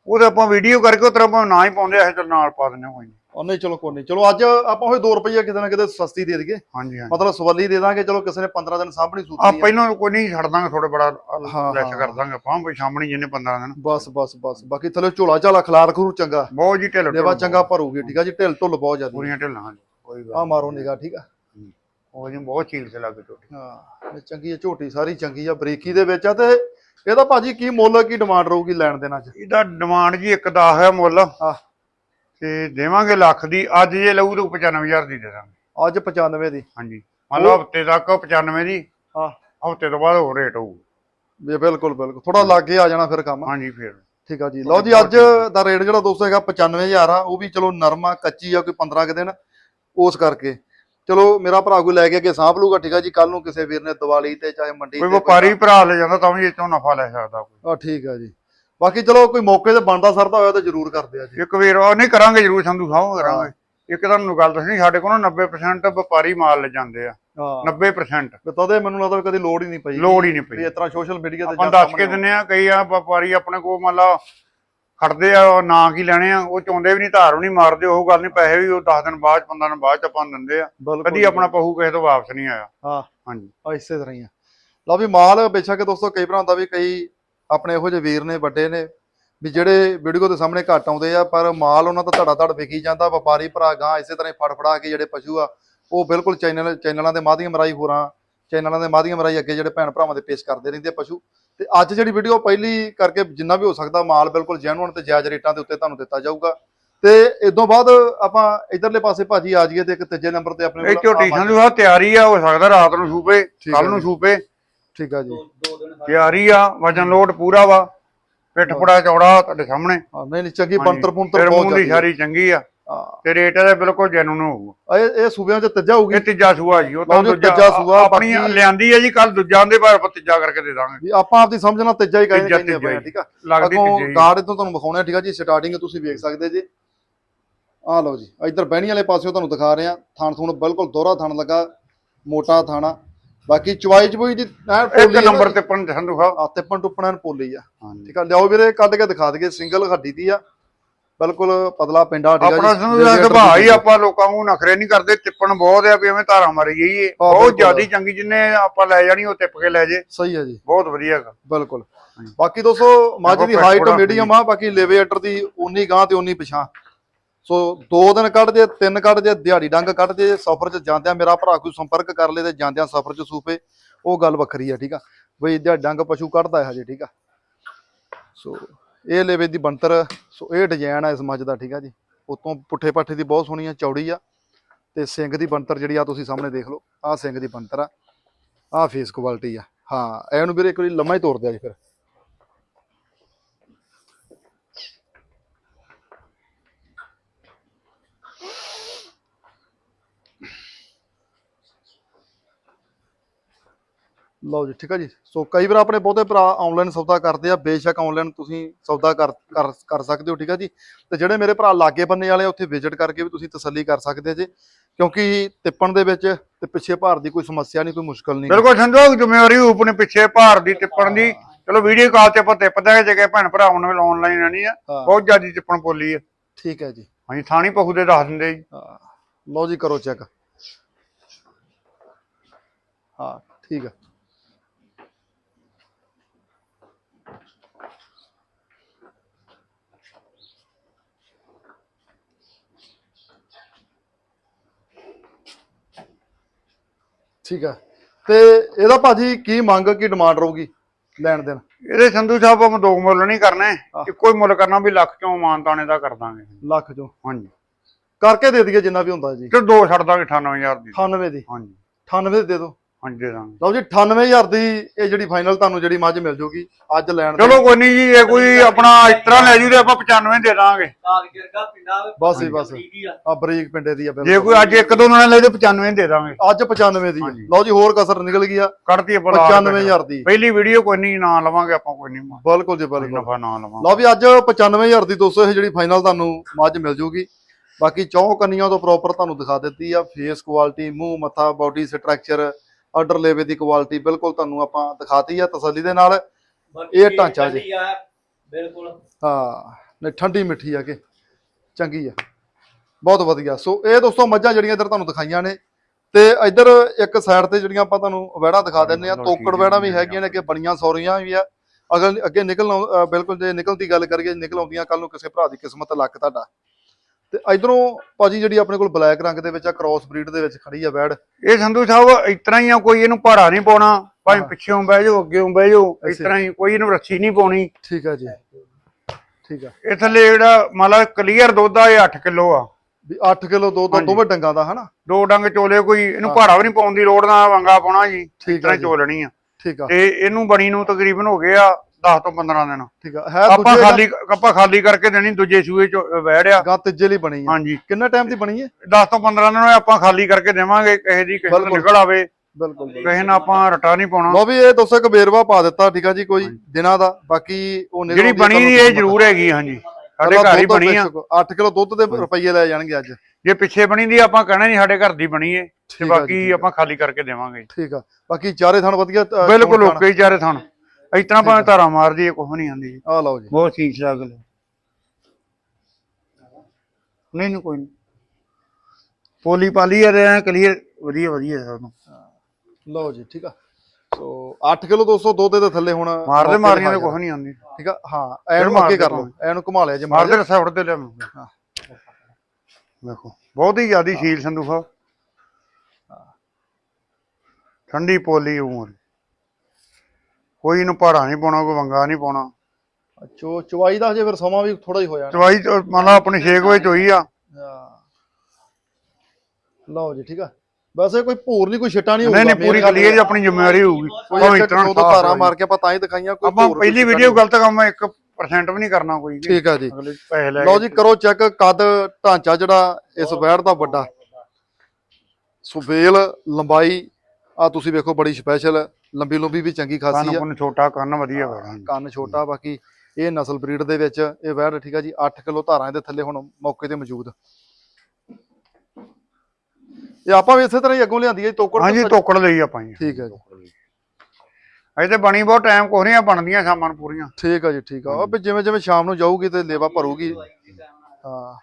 ਉਹਦੇ ਆਪਾਂ ਵੀਡੀਓ ਕਰਕੇ ਉਤਰਾ ਆਪਾਂ ਨਾ ਹੀ ਪਾਉਂਦੇ ਐ ਚੱਲ ਨਾਲ ਪਾ ਦਿੰਦੇ ਕੋਈ ਨਹੀਂ। ਉਹ ਨਹੀਂ ਚਲੋ ਕੋਈ ਨਹੀਂ। ਚਲੋ ਅੱਜ ਆਪਾਂ ਹੋਏ 2 ਰੁਪਏ ਕਿਤੇ ਨਾ ਕਿਤੇ ਸਸਤੀ ਦੇ ਦਈਏ। ਹਾਂਜੀ ਹਾਂਜੀ। ਮਤਲਬ ਸਵੱਲੀ ਦੇ ਦਾਂਗੇ ਚਲੋ ਕਿਸੇ ਨੇ 15 ਦਿਨ ਆ ਸੂਤਰੀ ਆ। ਪਹਿਲਾਂ ਕੋਈ ਨਹੀਂ ਛੱਡ ਦਾਂਗੇ ਥੋੜਾ ਬੜਾ ਲੈਸ। ਕਰ ਦਾਂਗੇ ਆਪਾਂ ਕੋਈ ਸਾਹਮਣੇ ਜਿਹਨੇ 15 ਦਿਨ। ਬਸ ਬਸ ਬਸ। ਬਾਕੀ ਥੱਲੇ ਝੋਲਾ ਝਾਲਾ ਖਲਾਰ ਖਰੂ ਚੰਗਾ। ਬਹੁਤ ਜੀ ਢਿੱਲ ਢੁੱਲ ਚੰਗਾ ਭਰੂਗੀ ਠੀਕ ਆ ਜੀ? ਢਿੱਲ ਢੁੱਲ ਬਹੁਤ ਜ਼ਿਆਦਾ। ਪੂਰੀਆਂ ਢਿੱਲਾਂ ਹਾਂਜੀ ਕੋਈ ਗੱਲ ਆ ਮਾਰੋ ਨਿਗਾ ਠੀਕ ਆ? ਉਹ ਜੀ ਬਹੁਤ ਚੀਲ ਤੇ ਲੱਗ ਝੋਟੀ ਹਾਂ ਚੰਗੀ ਆ ਝੋਟੀ ਸਾਰੀ ਚੰਗੀ ਆ ਬਰੀਕੀ ਦੇ ਵਿੱਚ ਆ ਤੇ ਇਹਦਾ ਭਾਜੀ ਕੀ ਮੁੱਲ ਕੀ ਡਿਮਾਂਡ ਰਹੂਗੀ ਲੈਣ ਦੇਣਾ ਚ ਇਹਦਾ ਡਿਮਾਂਡ ਜੀ ਇੱਕ ਦਾ ਹੈ ਮੁੱਲ। ਹਾਂ ਤੇ ਦੇਵਾਂਗੇ ਲੱਖ ਦੀ ਅੱਜ ਜੇ ਲਊ ਤਾਂ 95000 ਦੀ ਦੇ ਦਾਂਗੇ। ਅੱਜ 95 ਦੀ। ਹਾਂਜੀ। ਮੰਨ ਲਓ ਹਫ਼ਤੇ ਤੱਕ 95 ਦੀ ਹਾਂ। ਹਫ਼ਤੇ ਤੋਂ ਬਾਅਦ ਹੋਰ ਰੇਟ ਹੋਊ ਵੀ ਬਿਲਕੁਲ ਬਿਲਕੁਲ। ਥੋੜਾ ਲਾਗੇ ਆ ਜਾਣਾ ਫਿਰ ਕੰਮ। ਹਾਂਜੀ ਫਿਰ। ਠੀਕ ਆ ਜੀ। ਲਓ ਜੀ ਅੱਜ ਦਾ ਰੇਟ ਜਿਹੜਾ ਦੋਸਤੋ ਹੈਗਾ 95000 ਆ ਉਹ ਵੀ ਚਲੋ ਨਰਮਾ ਕੱਚੀ ਆ ਕੋਈ 15 ਕੁ ਦਿਨ। ਉਸ ਕਰਕੇ। ਚਲੋ ਮੇਰਾ ਭਰਾ ਕੋਈ ਲੈ ਕੇ ਅੱਗੇ ਸਾਂਭ ਲੂਗਾ ਠੀਕ ਆ ਜੀ। ਕੱਲ ਨੂੰ ਕਿਸੇ ਵੀਰ ਨੇ ਦੀਵਾਲੀ ਤੇ ਚਾਹੇ ਮੰਡੀ ਕੋਈ ਤੇ ਵਪਾਰੀ ਭਰਾ ਲੈ ਜਾਂਦਾ ਤਾਂ ਵੀ ਚੋਂ ਨਫਾ ਲੈ ਸਕਦਾ ਕੋਈ। ਆ ਠੀਕ ਆ ਜੀ। ਬਾਕੀ ਚਲੋ ਕੋਈ ਮੌਕੇ ਤੇ ਬਣਦਾ ਸਰਦਾ ਹੋਇਆ ਤਾਂ ਜ਼ਰੂਰ ਕਰਦੇ ਆ ਜੀ। ਇੱਕ ਵੀਰ ਉਹ ਨਹੀਂ ਕਰਾਂਗੇ ਜਰੂਰ ਸੰਧੂ ਸਾਹਿਬ ਕਰਾਂਗੇ। ਇੱਕ ਤੁਹਾਨੂੰ ਗੱਲ ਦੱਸਣੀ ਸਾਡੇ ਕੋਲ ਨਾ 90% ਵਪਾਰੀ ਮਾਲ ਲੈ ਜਾਂਦੇ ਆ। ਹਾਂ। 90% ਤੇ ਤਦੇ ਮੈਨੂੰ ਲੱਗਦਾ ਕਦੀ ਲੋੜ ਹੀ ਨਹੀਂ ਪਈ। ਲੋੜ ਹੀ ਨਹੀਂ ਪਈ। ਇਸ ਤਰ੍ਹਾਂ ਸੋਸ਼ਲ ਮੀਡੀਆ ਤੇ ਆਪਾਂ ਦੱਸ ਕੇ ਦਿੰਨੇ ਆ ਕਈ ਆ ਵਪਾਰੀ ਆਪਣੇ ਕੋਲ ਮੰਨ ਲਾ ਖੜਦੇ ਆ ਨਾ ਕੀ ਲੈਣੇ ਆ ਉਹ ਚਾਹੁੰਦੇ ਵੀ ਨਹੀਂ ਧਾਰ ਨਹੀਂ ਮਾਰਦੇ ਉਹ ਗੱਲ ਨਹੀਂ ਪੈਸੇ ਵੀ ਉਹ 10 ਦਿਨ ਬਾਅਦ 15 ਦਿਨ ਬਾਅਦ ਚ ਆਪਾਂ ਦਿੰਦੇ ਆ। ਕਦੀ ਆਪਣਾ ਪਹੂ ਕਿਸੇ ਤੋਂ ਵਾਪਸ ਨਹੀਂ ਆਇਆ। ਹਾਂ। ਹਾਂਜੀ। ਆ ਇਸੇ ਤਰ੍ਹਾਂ ਹੀ ਆ। ਲਓ ਵੀ ਮਾਲ ਬੇਸ਼ੱਕ ਦੋਸਤੋ ਕਈ ਭਰਾ ਹੁੰਦਾ ਵੀ ਕਈ ਆਪਣੇ ਇਹੋ ਜਿਹੇ ਵੀਰ ਨੇ ਵੱਡੇ ਨੇ ਵੀ ਜਿਹੜੇ ਵੀਡੀਓ ਦੇ ਸਾਹਮਣੇ ਘੱਟ ਆਉਂਦੇ ਆ ਪਰ ਮਾਲ ਉਹਨਾਂ ਦਾ ਧੜਾ ਧੜ ਵਿਕੀ ਜਾਂਦਾ ਵਪਾਰੀ ਭਰਾ ਗਾਂ ਇਸੇ ਤਰ੍ਹਾਂ ਹੀ ਫੜ ਫੜਾ ਕੇ ਜਿਹੜੇ ਪਸ਼ੂ ਆ ਉਹ ਬਿਲਕੁਲ ਚੈਨਲ ਚੈਨਲਾਂ ਦੇ ਮਾਧਿਅਮ ਰਾਹੀਂ ਹੋਰਾਂ ਚੈਨਲਾਂ ਦੇ ਮਾਧਿਅਮ ਰਾਹੀਂ ਅੱਗੇ ਜਿਹੜੇ ਭੈਣ ਭਰਾਵਾਂ ਦੇ ਪੇਸ਼ ਕਰਦੇ ਰਹਿੰਦੇ ਪਸ਼ੂ। ਤੇ ਅੱਜ ਜਿਹੜੀ ਵੀਡੀਓ ਪਹਿਲੀ ਕਰਕੇ ਜਿੰਨਾ ਵੀ ਹੋ ਸਕਦਾ ਮਾਲ ਬਿਲਕੁਲ ਜੈਨੂਅਨ ਤੇ ਜਾਇਜ਼ ਰੇਟਾਂ ਦੇ ਉੱਤੇ ਤੁਹਾਨੂੰ ਦਿੱਤਾ ਜਾਊਗਾ। ਤੇ ਇਦੋਂ ਬਾਅਦ ਆਪਾਂ ਇਧਰਲੇ ਪਾਸੇ ਭਾਜੀ ਆ ਜਾਈਏ ਤੇ ਇੱਕ ਤੀਜੇ ਨੰਬਰ ਤੇ ਆਪਣੇ ਇਹ ਕੋਲ ਝੋਟੀ ਸੰਧੂ ਤਿਆਰੀ ਆ ਹੋ ਸਕਦਾ ਰਾਤ ਨੂੰ ਠੀਕ ਕੱਲ ਨੂੰ ਜੀ। ਠੀਕ ਆ ਜੀ। ਤਿਆਰੀ ਆ ਵਜਨ ਲੋਡ ਪੂਰਾ ਵਾ। ਪਿੱਠ ਪੁੜਾ ਚੌੜਾ ਤੁਹਾਡੇ ਸਾਹਮਣੇ। ਹਾਂ, ਨਹੀਂ ਨਹੀਂ ਚੰਗੀ ਪੁੰਤਰ ਫਿਰ ਬਹੁਤ ਮੂੰਹ ਦੀ ਜ਼ਿਆਦੀ। ਸਾਰੀ ਚੰਗੀ ਆ। ਹਾਂ। ਤੇ ਰੇਟ ਇਹਦਾ ਬਿਲਕੁਲ ਜੈਨੂਨ ਹੋਊਗਾ। ਇਹ ਇਹ ਸੂਬਿਆਂ 'ਚ ਤੱਜਾ ਹੋਊਗੀ। ਇਹ ਤੀਜਾ ਸੂਆ ਜੀ ਉਹ ਤਾਂ ਲਓ ਜੀ, ਦੂਜਾ ਤੀਜਾ ਸੂਆ, ਆਪਣੀ ਬਾਕੀ- ਲਿਆਂਦੀ ਆ ਜੀ ਕੱਲ ਦੂਜਾ ਦੇ ਬਾਅਦ ਆਪਾਂ ਤੀਜਾ ਕਰਕੇ ਦੇ ਦਾਂਗੇ। ਵੀ ਆਪਾਂ ਆਪਦੀ ਸਮਝ ਨਾਲ ਤੱਜਾ ਹੀ ਕਹਿੰਦੇ ਤੀਜਾ- ਕਹਿੰਦੇ ਤੀਜਾ ਪਏ ਆ, ਹੀ। ਠੀਕ ਆ। ਲੱਗਦੀ ਅੱਗੋਂ ਤੀਜੇ ਹੀ ਗਾਰਡ ਇਦੋਂ ਤੁਹਾਨੂੰ ਵਿਖਾਉਣਾ ਠੀਕ ਆ ਜੀ ਸਟਾਰਟਿੰਗ ਤੁਸੀਂ ਵੇਖ ਸਕਦੇ ਜੀ। ਆਹ ਲਓ ਜੀ ਇੱਧਰ ਬਹਿਣੀ ਵਾਲੇ ਪਾਸਿਓਂ ਤੁਹਾਨੂੰ ਦਿਖਾ ਰਹੇ ਆ। ਥਣ ਥੁਣ ਬਿਲਕੁਲ ਦੋਹਰਾ ਥਣ ਲੱਗਾ ਮੋਟਾ ਥਾਣਾ ਬਾਕੀ ਚਵਾਈ ਚਬੂਈ ਦੀ ਐਨ ਇੱਕ ਪੋਲੀ ਨੰਬਰ ਤੇ ਪੰਜ ਸੰਧੂ ਸਾਹਿਬ ਆ ਤਿੱਪਣ ਟੁੱਪਣ ਐਨ ਪੋਲੀ ਆ। ਹਾਂਜੀ। ਠੀਕ ਆ ਲਿਆਓ ਵੀਰੇ ਕੱਢ ਕੇ ਦਿਖਾ ਦਈਏ ਸਿੰਗਲ ਹੱਡੀ ਦੀ ਆ। ਬਿਲਕੁਲ ਪਤਲਾ ਪਿੰਡਾ ਠੀਕ ਆ ਆਪਣਾ ਸੰਧੂ ਸਾਹਿਬ ਸੁਭਾਅ ਹੀ ਆਪਾਂ ਲੋਕਾਂ ਨੂੰ ਨਖਰੇ ਨਹੀਂ ਕਰਦੇ ਟਿੱਪਣ ਬਹੁਤ ਆ ਵੀ ਐਵੇਂ ਧਾਰਾ ਮਾਰੀ ਜਾਈਏ। ਬਹੁਤ ਬਿਲਕੁਲ। ਜ਼ਿਆਦੀ ਚੰਗੀ ਜਿੰਨੇ ਆਪਾਂ ਲੈ ਜਾਣੀ ਉਹ ਟਿੱਪ ਕੇ ਲੈ ਜੇ। ਸਹੀ ਆ ਜੀ। ਬਹੁਤ ਵਧੀਆ ਗਾ ਬਿਲਕੁਲ। ਬਾਕੀ ਦੋਸਤੋ ਮੱਝ ਦੀ ਦੇਖੋ ਹਾਈਟ ਮੀਡੀਅਮ ਆ ਬਾਕੀ ਲੇਵੇਟਰ ਦੀ ਉਨੀ ਗਾਂ ਤੇ ਉਨੀ ਪਿਛਾਂ। ਸੋ ਦੋ ਦਿਨ ਕੱਢ ਜੇ, ਤਿੰਨ ਕੱਢ ਜੇ, ਦਿਹਾੜੀ ਡੰਗ ਕੱਢ ਜੇ, ਸਫ਼ਰ 'ਚ ਜਾਂਦਿਆਂ ਮੇਰਾ ਭਰਾ ਕੋਈ ਸੰਪਰਕ ਕਰ ਲੇ ਤੇ ਜਾਂਦਿਆਂ ਸਫ਼ਰ 'ਚ ਸੂਪੇ ਉਹ ਗੱਲ ਵੱਖਰੀ ਆ, ਠੀਕ ਆ? ਬਈ ਦਿਹਾੜੀ ਡੰਗ ਪਸ਼ੂ ਕੱਢਦਾ ਹੈ ਹਜੇ, ਠੀਕ ਆ? ਸੋ ਇਹ ਲੇਵੇ ਦੀ ਬੰਤਰ ਸੋ ਇਹ ਡਿਜ਼ਾਈਨ ਆ ਇਸ ਮੱਝ ਦਾ, ਠੀਕ ਆ ਜੀ? ਉਤੋਂ ਪੁੱਠੇ ਪਾਠੇ ਦੀ ਬਹੁਤ ਸੋਹਣੀ ਆ, ਚੌੜੀ ਆ ਤੇ ਸਿੰਘ ਦੀ ਬੰਤਰ ਜਿਹੜੀ ਆ ਤੁਸੀਂ ਸਾਹਮਣੇ ਦੇਖ ਲਓ, ਆਹ ਸਿੰਘ ਦੀ ਬੰਤਰ ਆ, ਆਹ ਫੇਸ ਕੁਆਲਿਟੀ ਆ। ਹਾਂ ਇਹਨੂੰ ਵੀਰੇ ਇੱਕ ਵਾਰੀ ਲੰਮਾ ਹੀ ਤੋੜ ਦਿਆ ਜੀ ਫਿਰ। ਲਓ ਜੀ ਠੀਕ ਆ ਜੀ। ਸੋ ਕਈ ਵਾਰ ਆਪਣੇ ਬਹੁਤੇ ਭਰਾ ਆਨਲਾਈਨ ਸੌਦਾ ਕਰਦੇ ਆ ਬੇਸ਼ੱਕ ਆਨਲਾਈਨ ਤੁਸੀਂ ਸੌਦਾ ਕਰ ਕਰ ਕਰ ਸਕਦੇ ਹੋ ਠੀਕ ਆ ਜੀ। ਤੇ ਜਿਹੜੇ ਮੇਰੇ ਭਰਾ ਲਾਗੇ ਬੰਨੇ ਵਾਲੇ ਆ, ਉੱਥੇ ਵਿਜ਼ਿਟ ਕਰਕੇ ਵੀ ਤੁਸੀਂ ਤਸੱਲੀ ਕਰ ਸਕਦੇ ਜੇ ਕਿਉਂਕਿ ਤਿੱਪਣ ਦੇ ਵਿੱਚ ਤੇ ਪਿੱਛੇ ਭਾਰ ਦੀ ਕੋਈ ਸਮੱਸਿਆ ਨਹੀਂ ਕੋਈ ਮੁਸ਼ਕਲ ਨਹੀਂ। ਬਿਲਕੁਲ ਸਾਹਿਬ ਜ਼ਿੰਮੇਵਾਰੀ ਆਪਣੇ ਪਿੱਛੇ ਭਾਰ ਦੀ ਟਿੱਪਣ ਦੀ। ਚਲੋ ਵੀਡੀਓ ਕਾਲ ਤੇ ਆਪਾਂ ਟਿੱਪ ਦਾਂਗੇ ਜੇ ਕਿ ਭੈਣ ਭਰਾਵਾਂ ਨੂੰ ਆਨਲਾਈਨ ਆਣੀ ਆ ਹਾਂ, ਬਹੁਤ ਜ਼ਿਆਦੀ ਟਿੱਪਣ ਪੋਲੀ ਆ। ਠੀਕ ਹੈ ਜੀ। ਹਾਂਜੀ ਥਾਣੀ ਪਹੂ ਦੇ ਦੱਸ ਦਿੰਦੇ ਜੀ। ਹਾਂ, ਲਓ ਜੀ ਕਰੋ ਚੈੱਕ ਹਾਂ ਠੀਕ ਹੈ ਠੀਕ ਹੈ ਤੇ ਇਹਦਾ ਭਾਜੀ ਕੀ ਮੰਗ ਕੀ ਡਿਮਾਂਡ ਰਹੂਗੀ ਲੈਣ ਦੇਣ? ਇਹਦੇ ਸੰਧੂ ਸਾਹਿਬ ਆਪਾਂ ਦੋ ਮੁੱਲ ਨਹੀਂ ਕਰਨੇ। ਇੱਕੋ ਹੀ ਮੁੱਲ ਕਰਨਾ ਵੀ ਲੱਖ ਚੋਂ ਮਾਨਤਾਣੇ ਦਾ ਕਰ ਦਾਂਗੇ। ਲੱਖ ਚੋਂ। ਹਾਂਜੀ। ਕਰਕੇ ਦੇ ਦਈਏ ਜਿੰਨਾ ਵੀ ਹੁੰਦਾ ਜੀ। ਤੇ ਦੋ ਛੱਡ ਦਾਂਗੇ 98000 ਦੀ। 98 ਦੀ। ਹਾਂਜੀ। 98 ਦੀ ਦੇ। ਦਿਓ ਹਾਂਜੀ ਦੇ ਦਾਂਗੇ ਲਓ ਜੀ 98000 ਦੀ ਇਹ ਜਿਹੜੀ ਫਾਈਨਲ ਤੁਹਾਨੂੰ ਜਿਹੜੀ ਮੱਝ ਮਿਲ ਜੂਗੀ ਅੱਜ ਲੈਣ ਦੇ। ਚਲੋ ਕੋਈ ਨਹੀਂ ਜੀ ਇਹ ਕੋਈ ਆਪਣਾ ਇਸ ਤਰ੍ਹਾਂ ਲੈ ਜੂ ਤੇ ਆਪਾਂ 95 ਦੇ ਦਾਂਗੇ। ਬਸ ਜੀ ਬਸ। ਹੀ ਆ। ਬਰੀਕ ਪਿੰਡੇ ਦੀ ਆ ਜੇ ਕੋਈ ਅੱਜ ਇੱਕ ਦੋ ਨਾਲ ਲੈ ਤੇ 95 ਦੇ ਦਾਂਗੇ। ਅੱਜ 95 ਦੀ। ਲਓ ਜੀ ਹੋਰ ਕਸਰ ਨਿਕਲ ਗਈ ਆ। ਕੱਢਤੀ ਆਪਾਂ ਲਾ 95000 ਦੀ। ਪਹਿਲੀ ਵੀਡੀਓ ਕੋਈ ਨਹੀਂ ਨਾ ਲਵਾਂਗੇ ਆਪਾਂ ਕੋਈ ਨਹੀਂ ਬਿਲਕੁਲ ਜੀ ਬਿਲਕੁਲ। ਨਫਾ ਨਾ ਲਵਾਂਗੇ। ਲਓ ਵੀ ਅੱਜ 95000 ਦੀ ਦੋਸਤੋ ਇਹ ਜਿਹੜੀ ਫਾਈਨਲ ਤੁਹਾਨੂੰ ਮੱਝ ਮਿਲ ਜੂਗੀ। ਬਾਕੀ ਚੌਂ ਕੰਨੀਆਂ ਤੋਂ ਪ੍ਰੋਪਰ ਤੁਹਾਨੂੰ ਦਿਖਾ ਦਿੱਤੀ ਆ। ਫੇਸ ਕੁਆਲਿਟੀ ਮੂੰਹ ਮੱਥਾ ਬਾਡੀ ਸਟਰਕਚਰ ਆਰਡਰ ਲੇਵੇ ਦੀ ਕੁਆਲਿਟੀ ਬਿਲਕੁਲ ਤੁਹਾਨੂੰ ਆਪਾਂ ਦਿਖਾਤੀ ਆ ਤਸੱਲੀ ਦੇ ਨਾਲ। ਇਹ ਢਾਂਚਾ ਜੀ। ਬਿਲਕੁਲ। ਹਾਂ ਨਹੀਂ ਠੰਡੀ ਮਿੱਠੀ ਆ ਕਿ। ਚੰਗੀ ਆ। ਬਹੁਤ ਵਧੀਆ। ਸੋ ਇਹ ਦੋਸਤੋ ਮੱਝਾਂ ਜਿਹੜੀਆਂ ਇੱਧਰ ਤੁਹਾਨੂੰ ਦਿਖਾਈਆਂ ਨੇ। ਤੇ ਇੱਧਰ ਇੱਕ ਸਾਈਡ ਤੇ ਜਿਹੜੀਆਂ ਆਪਾਂ ਤੁਹਾਨੂੰ ਵਹਿੜਾ ਦਿਖਾ ਦਿੰਨੇ ਆ। ਤੋਕੜ ਹੈ ਵੀ। ਹੈਗੀਆਂ ਨੇ ਅੱਗੇ ਬੜੀਆਂ ਸੌਰੀਆਂ ਵੀ ਆ। ਅਗਰ ਅੱਗੇ ਨਿਕਲ ਬਿਲਕੁਲ ਜੇ ਨਿਕਲ ਦੀ ਗੱਲ ਕਰੀਏ ਨਿਕਲ ਆਉਂਦੀਆਂ ਕੱਲ ਨੂੰ ਕਿਸੇ ਭਰਾ ਦੀ ਕਿਸਮਤ ਲੱਕ ਤੁਹਾਡਾ। ਤੇ ਇਧਰੋਂ ਭਾਜੀ ਜਿਹੜੀ ਆਪਣੇ ਕੋਲ ਬਲੈਕ ਰੰਗ ਦੇ ਵਿੱਚ ਆ ਕ੍ਰਾਸ ਬਰੀਡ ਦੇ ਵਿੱਚ ਖੜੀ ਆ ਵੈੜ ਇਹ ਸੰਧੂ ਸਾਹਿਬ ਇਸ ਤਰ੍ਹਾਂ ਹੀ ਆ ਕੋਈ ਇਹਨੂੰ ਭਾਰਾ ਨਹੀਂ ਪਾਉਣਾ। ਭਾਵੇਂ। ਪਿੱਛੋਂ ਬਹਿ ਜਾਓ ਅੱਗੇੋਂ ਬਹਿ ਜਾਓ ਇਸ। ਤਰ੍ਹਾਂ ਹੀ ਕੋਈ ਇਹਨੂੰ ਰੱਸੀ ਨਹੀਂ ਪਾਉਣੀ। ਠੀਕ ਆ ਜੀ। ਠੀਕ ਆ। ਇਹ ਥੱਲੇ ਜਿਹੜਾ ਮੰਨ ਲਾ ਕਲੀਅਰ ਦੁੱਧ ਆ ਇਹ 8 ਕਿਲੋ ਆ। ਵੀ 8 ਕਿਲੋ ਦੁੱਧ ਹਾਂਜੀ। ਦੋਵੇਂ ਡੰਗਾਂ ਦਾ ਹਨਾ? ਦੋ ਡੰਗ ਚੋਲੇ ਕੋਈ ਇਹਨੂੰ। ਭਾਰਾ ਵੀ ਨਹੀਂ ਪਾਉਣ ਦੀ ਲੋੜ ਨਾ ਵੰਗਾ ਪਾਉਣਾ ਜੀ। ਇਸ ਆ ਤਰ੍ਹਾਂ ਚੋਲਣੀ ਆ। ਠੀਕ ਆ। ਤੇ ਇਹਨੂੰ ਬਣੀ ਨੂੰ ਤਕਰੀਬਨ ਹੋ ਗਏ ਆ 10 ਤੋਂ 15 ਦਿਨ। ਠੀਕ ਆ। ਹੈ ਆਪਾਂ ਦੂਜੇ ਖਾਲੀ ਆਪਾਂ ਖਾਲੀ ਕਰਕੇ ਦੇਣੀ ਦੂਜੇ ਸੂਏ ਚ ਵਹਿੜਿਆ ਗਾਂ ਤੀਜੇ ਲਈ ਬਣੀ ਆ। ਹਾਂਜੀ। ਕਿੰਨਾ ਟਾਈਮ ਦੀ ਬਣੀ ਹੈ 10 ਤੋਂ 15 ਦਿਨ ਹੋਏ ਆਪਾਂ ਖਾਲੀ ਕਰਕੇ ਦੇਵਾਂਗੇ ਕਿਸੇ ਦੀ ਕਿਸੇ ਬਿਲਕੁਲ। ਨਿਕਲ ਆਵੇ। ਬਿਲਕੁਲ। ਕਿਸੇ ਨਾਲ ਆਪਾਂ ਰਟਾ ਨਹੀਂ ਪਾਉਣਾ। ਲੋ ਵੀ ਇਹ ਦੋਸਤੋ ਇੱਕ ਵੇਰਵਾ ਪਾ ਦਿੱਤਾ ਠੀਕ ਆ ਜੀ ਕੋਈ ਦਿਨਾਂ ਦਾ ਬਾਕੀ ਉਹ ਜਿਹੜੀ ਬਣੀ ਇਹ। ਜ਼ਰੂਰ ਹੈਗੀ ਹਾਂਜੀ। ਸਾਡੇ ਘਰ ਹੀ ਬਣੀ ਆ। ਬੇਸ਼ੱਕ 8 ਕਿਲੋ ਦੁੱਧ ਦੇ ਰੁਪਈਏ ਲੈ ਜਾਣਗੇ ਅੱਜ। ਜੇ ਪਿੱਛੇ ਬਣੀ ਦੀ ਆਪਾਂ ਕਹਿਣਾ ਨਹੀਂ ਸਾਡੇ ਘਰ ਦੀ ਬਣੀ ਏ। ਤੇ ਬਾਕੀ। ਆਪਾਂ ਖਾਲੀ ਕਰਕੇ ਦੇਵਾਂਗੇ। ਠੀਕ ਆ। ਬਾਕੀ ਚਾਰੇ ਥਣ ਵਧੀਆ ਬਿਲਕੁਲ ਓਕੇ ਹੀ ਚਾਰੇ ਥਣ। ਤਰ੍ਹਾਂ ਭਾਵੇਂ ਧਾਰਾ ਮਾਰਦੀ ਕੁਝ ਨਹੀਂ ਆਂਦੀ ਜੀ। ਆ ਲਓ ਜੀ। ਬਹੁਤ ਠੀਕ ਲੱਗ ਲੈ ਨਹੀਂ ਨਹੀਂ ਕੋਈ ਨਹੀਂ ਪੋਲੀ ਪਾਲੀ ਆ ਰਿਹਾ ਕਲੀਅਰ ਵਧੀਆ ਵਧੀਆ ਸਾਨੂੰ ਲਓ ਜੀ ਠੀਕ ਆ। ਸੋ 8 ਕਿਲੋ 200 ਦੁੱਧ ਦੇ ਥੱਲੇ ਹੁਣ ਮਾਰਦੇ ਮਾਰੀਆਂ ਤੇ ਕੁਝ ਨਹੀਂ ਆਂਦੀ ਠੀਕ ਆ ਹਾਂ ਐਨੂੰ ਮਾਰਦੇ ਅੱਗੇ ਕਰ ਲਓ। ਐਨੂੰ ਘੁਮਾ ਲਿਆ ਜੇ ਮਾਰ ਮਾਰਦੇ ਰਸਾ ਉੜਦੇ ਲਿਆ ਹਾਂ। ਦੇਖੋ ਬਹੁਤ ਹੀ ਜ਼ਿਆਦੀ ਸ਼ੀਲ ਸਾਹਿਬ ਠੰਡੀ ਪੋਲੀ ਉਮਰ। ਕੋਈ ਇਹਨੂੰ ਪਹਾੜਾ ਨਹੀਂ ਪਾਉਣਾ ਕੋਈ ਵੰਗਾ ਨਹੀਂ ਪਾਉਣਾ। ਚੋ ਚਵਾਈ ਦਾ ਹਜੇ ਫਿਰ ਸਮਾਂ ਵੀ ਥੋੜਾ ਹੀ ਹੋਇਆ ਚਵਾਈ ਚ ਮੰਨ ਲਾ ਆਪਣੀ 6 ਵਜੇ ਚੋਈ ਆ। ਲਓ ਜੀ ਠੀਕ ਆ। ਵੈਸੇ ਕੋਈ ਭੂਰ ਨਹੀਂ ਕੋਈ ਛਿੱਟਾ ਨਹੀਂ ਨਹੀਂ ਨਹੀਂ ਪੂਰੀ ਕਲੀਅਰ ਜੀ ਆਪਣੀ ਜ਼ਿੰਮੇਵਾਰੀ ਹੋਊਗੀ। ਕੋਈ ਇੱਕ ਦੋ ਤਾਰਾਂ ਮਾਰ ਕੇ ਆਪਾਂ ਤਾਂ ਹੀ ਦਿਖਾਈਆਂ ਕੋਈ ਆਪਾਂ ਭੂਰ ਪਹਿਲੀ ਵੀਡੀਓ ਗਲਤ ਕੰਮ 1% ਵੀ ਨਹੀਂ ਕਰਨਾ ਕੋਈ। ਠੀਕ ਆ ਜੀ। ਲਓ ਜੀ ਕਰੋ ਚੈੱਕ ਕੱਦ ਢਾਂਚਾ ਜਿਹੜਾ ਇਸ ਵੈੜ ਦਾ ਵੱਡਾ। ਸੁਵੇਲ ਲੰਬਾਈ ਆ ਤੁਸੀਂ ਵੇਖੋ ਬੜੀ ਸਪੈਸ਼ਲ ਲੰਬੀ ਲੰਬੀ ਵੀ ਚੰਗੀ ਖਾਸੀ ਕੰਨ ਆ। ਕੁੰਨ ਛੋਟਾ ਕੰਨ ਵਧੀਆ ਬੜਾ ਕੰਨ ਛੋਟਾ ਬਾਕੀ ਇਹ ਨਸਲ ਬਰੀਡ ਦੇ ਵਿੱਚ ਇਹ ਵੈੜ ਠੀਕ ਆ ਜੀ 8 ਕਿਲੋ ਧਾਰਾਂ ਇਹਦੇ ਥੱਲੇ ਹੁਣ ਮੌਕੇ ਤੇ ਮੌਜੂਦ। ਇਹ ਆਪਾਂ ਵੀ ਇਸੇ ਤਰ੍ਹਾਂ ਹੀ ਅੱਗੋਂ ਲਿਆਂਦੀ ਹੈ ਜੀ ਤੋਕੜ ਹਾਂਜੀ ਤੋਕੜ ਲਈ ਆਪਾਂ ਜੀ। ਠੀਕ ਹੈ ਜੀ। ਅਜੇ ਤੇ ਬਣੀ ਬਹੁਤ ਟਾਈਮ ਕੋਹਰੀਆਂ ਬਣਦੀਆਂ ਸ਼ਾਮਾਂ ਨੂੰ ਪੂਰੀਆਂ। ਠੀਕ ਆ ਜੀ ਠੀਕ ਆ। ਉਹ ਵੀ ਜਿਵੇਂ ਜਿਵੇਂ ਸ਼ਾਮ ਨੂੰ ਜਾਊਗੀ ਤੇ ਲੇਵਾ ਭਰੂਗੀ। ਹਾਂ।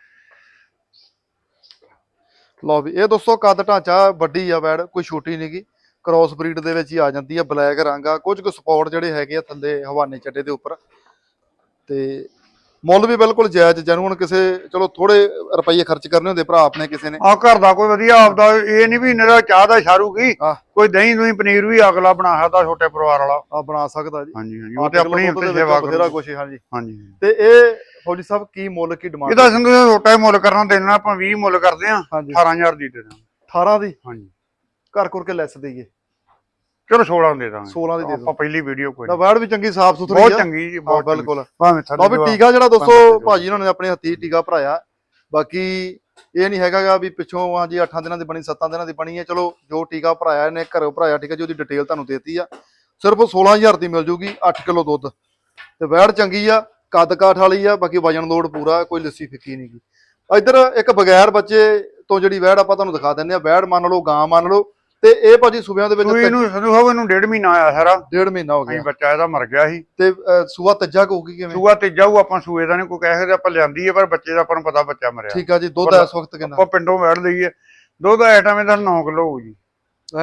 ਲਓ ਵੀ ਇਹ ਦੋਸਤੋ ਕੱਦ ਢਾਂਚਾ ਵੱਡੀ ਆ ਵੈੜ ਕੋਈ ਛੋਟੀ ਨਹੀਂਗੀ ਕ੍ਰਾਸ ਬਰੀਡ ਦੇ ਵਿੱਚ ਹੀ ਆ ਜਾਂਦੀ ਆ ਬਲੈਕ ਰੰਗ ਆ ਕੁਝ ਕੁ ਸਪੌਟ ਜਿਹੜੇ ਹੈਗੇ ਆ ਥੱਲੇ ਹਵਾਨੇ ਚੱਡੇ ਦੇ ਉੱਪਰ। ਤੇ ਮੁੱਲ ਵੀ ਬਿਲਕੁਲ ਜਾਇਜ਼ ਜੈਨੂਨ ਕਿਸੇ ਚਲੋ ਥੋੜੇ ਰੁਪਈਏ ਖਰਚ ਕਰਨੇ ਹੁੰਦੇ ਭਰਾ ਆਪਣੇ ਕਿਸੇ ਨੇ। ਆ ਘਰ ਦਾ ਕੋਈ ਵਧੀਆ ਆਪਦਾ ਇਹ ਨਹੀਂ ਵੀ ਨਰਾ ਚਾਹ ਦਾ ਸ਼ਾਰੂਗੀ। ਕੋਈ ਦਹੀਂ ਦੂਹੀਂ ਪਨੀਰ ਵੀ ਅਗਲਾ ਬਣਾ ਸਕਦਾ ਛੋਟੇ ਪਰਿਵਾਰ ਵਾਲਾ। ਆ ਬਣਾ ਸਕਦਾ ਜੀ। ਹਾਂਜੀ ਹਾਂਜੀ ਉਹ ਤੇ ਆਪਣੀ ਉੱਤੇ ਸੇਵਾ ਬਥੇਰਾ ਕਰੋ ਕੁਛ ਹੈ, ਹਾਂਜੀ। ਹਾਂਜੀ ਤੇ ਇਹ ਫੌਜੀ ਸਾਹਿਬ ਕੀ ਮੁੱਲ ਕੀ ਡਿਮਾਂਡ ਇਹਦਾ ਸੰਦੂ ਛੋਟਾ ਹੀ ਮੁੱਲ ਕਰਨਾ ਦੇਣਾ ਆਪਾਂ 20 ਮੁੱਲ ਕਰਦੇ ਆ ਹਾਂਜੀ। 18000 ਦੀ ਦੇ ਦਾਂਗੇ 18 ਦੀ? ਹਾਂਜੀ। ਘਰ ਘੁਰ ਕੇ ਲੈਸ ਦੇਈਏ। ਚਲੋ 16 ਦੇ ਦਾਂਗੇ। 16 ਦੀ ਦੇ ਦਿਓ। ਆਪਾਂ ਪਹਿਲੀ ਵੀਡੀਓ ਕੋਈ ਤਾਂ ਵੈੜ ਵੀ ਚੰਗੀ ਸਾਫ਼ ਸੁਥਰੀ ਬਹੁਤ ਆ। ਚੰਗੀ ਜੀ ਬਹੁਤ ਬਿਲਕੁਲ। ਭਾਵੇਂ ਲਓ ਵੀ ਥੱਲੇ ਟੀਕਾ ਜਿਹੜਾ ਦੋਸਤੋ ਭਾਜੀ ਉਹਨਾਂ ਨੇ ਆਪਣੇ ਹੱਥੀ ਟੀਕਾ ਭਰਾਇਆ। ਬਾਕੀ ਇਹ ਨਹੀਂ ਹੈਗਾਗਾ ਵੀ ਪਿੱਛੋਂ ਆ ਜੀ 8 ਦਿਨਾਂ ਦੀ ਬਣੀ 7 ਦਿਨਾਂ ਦੀ ਬਣੀ ਹੈ। ਚਲੋ ਜੋ ਟੀਕਾ ਭਰਾਇਆ ਇਹਨੇ ਘਰੋਂ ਭਰਾਇਆ ਠੀਕ ਹੈ ਜੀ ਉਹਦੀ ਡਿਟੇਲ ਤੁਹਾਨੂੰ ਦੇਤੀ ਆ। ਸਿਰਫ 16000 ਦੀ ਮਿਲ ਜੂਗੀ 8 ਕਿਲੋ ਦੁੱਧ। ਤੇ ਵੈੜ ਚੰਗੀ ਆ ਕੱਦ ਕਾਠ ਵਾਲੀ ਆ ਬਾਕੀ ਵਜਨ ਲੋਡ ਪੂਰਾ ਕੋਈ ਲੱਸੀ ਫਿੱਕੀ ਨਹੀਂ ਗੀ। ਇੱਧਰ ਇੱਕ ਬਗੈਰ ਬੱਚੇ ਤੋਂ ਜਿਹੜੀ ਵੈੜ ਆਪਾਂ ਤੁਹਾਨੂੰ ਦਿਖਾ ਦਿੰਦੇ ਆ ਵੈੜ ਮੰਨ ਲਓ ਗਾਂ ਮੰਨ ਲਓ ਤੇ ਇਹ ਭਾਜੀ ਸੂਬਿਆਂ ਦੇ ਵਿੱਚ ਤੂੰ ਇਹਨੂੰ ਸੰਦੂ ਸਾਹਿਬ ਇਹਨੂੰ ਡੇਢ ਮਹੀਨਾ ਆਇਆ ਸਾਰਾ। ਡੇਢ ਮਹੀਨਾ ਹੋ ਅਸੀਂ ਗਿਆ ਬੱਚਾ ਇਹਦਾ ਮਰ ਗਿਆ ਸੀ। ਤੇ ਸੂਆ ਤੱਜਾ ਕਹੂਗੀ ਕਿਵੇਂ? ਸੂਆ ਤੇ ਜਾਊ ਆਪਾਂ ਸੂਏ ਦਾ ਨਹੀਂ ਕੋਈ ਕਹਿ ਸਕਦੇ ਆਪਾਂ ਲਿਆਂਦੀ ਹੈ ਪਰ ਬੱਚੇ ਦਾ ਆਪਾਂ ਨੂੰ ਪਤਾ ਬੱਚਾ ਮਰਿਆ। ਠੀਕ ਆ ਜੀ ਦੁੱਧ ਇਸ ਵਕਤ ਕਿੰਨਾ? ਆਪਾਂ ਪਿੰਡੋਂ ਵੜ ਲਈਏ। ਦੁੱਧ ਆਈਟਮ ਇਹਦਾ 9 ਕਿਲੋ ਹੋਊ ਜੀ।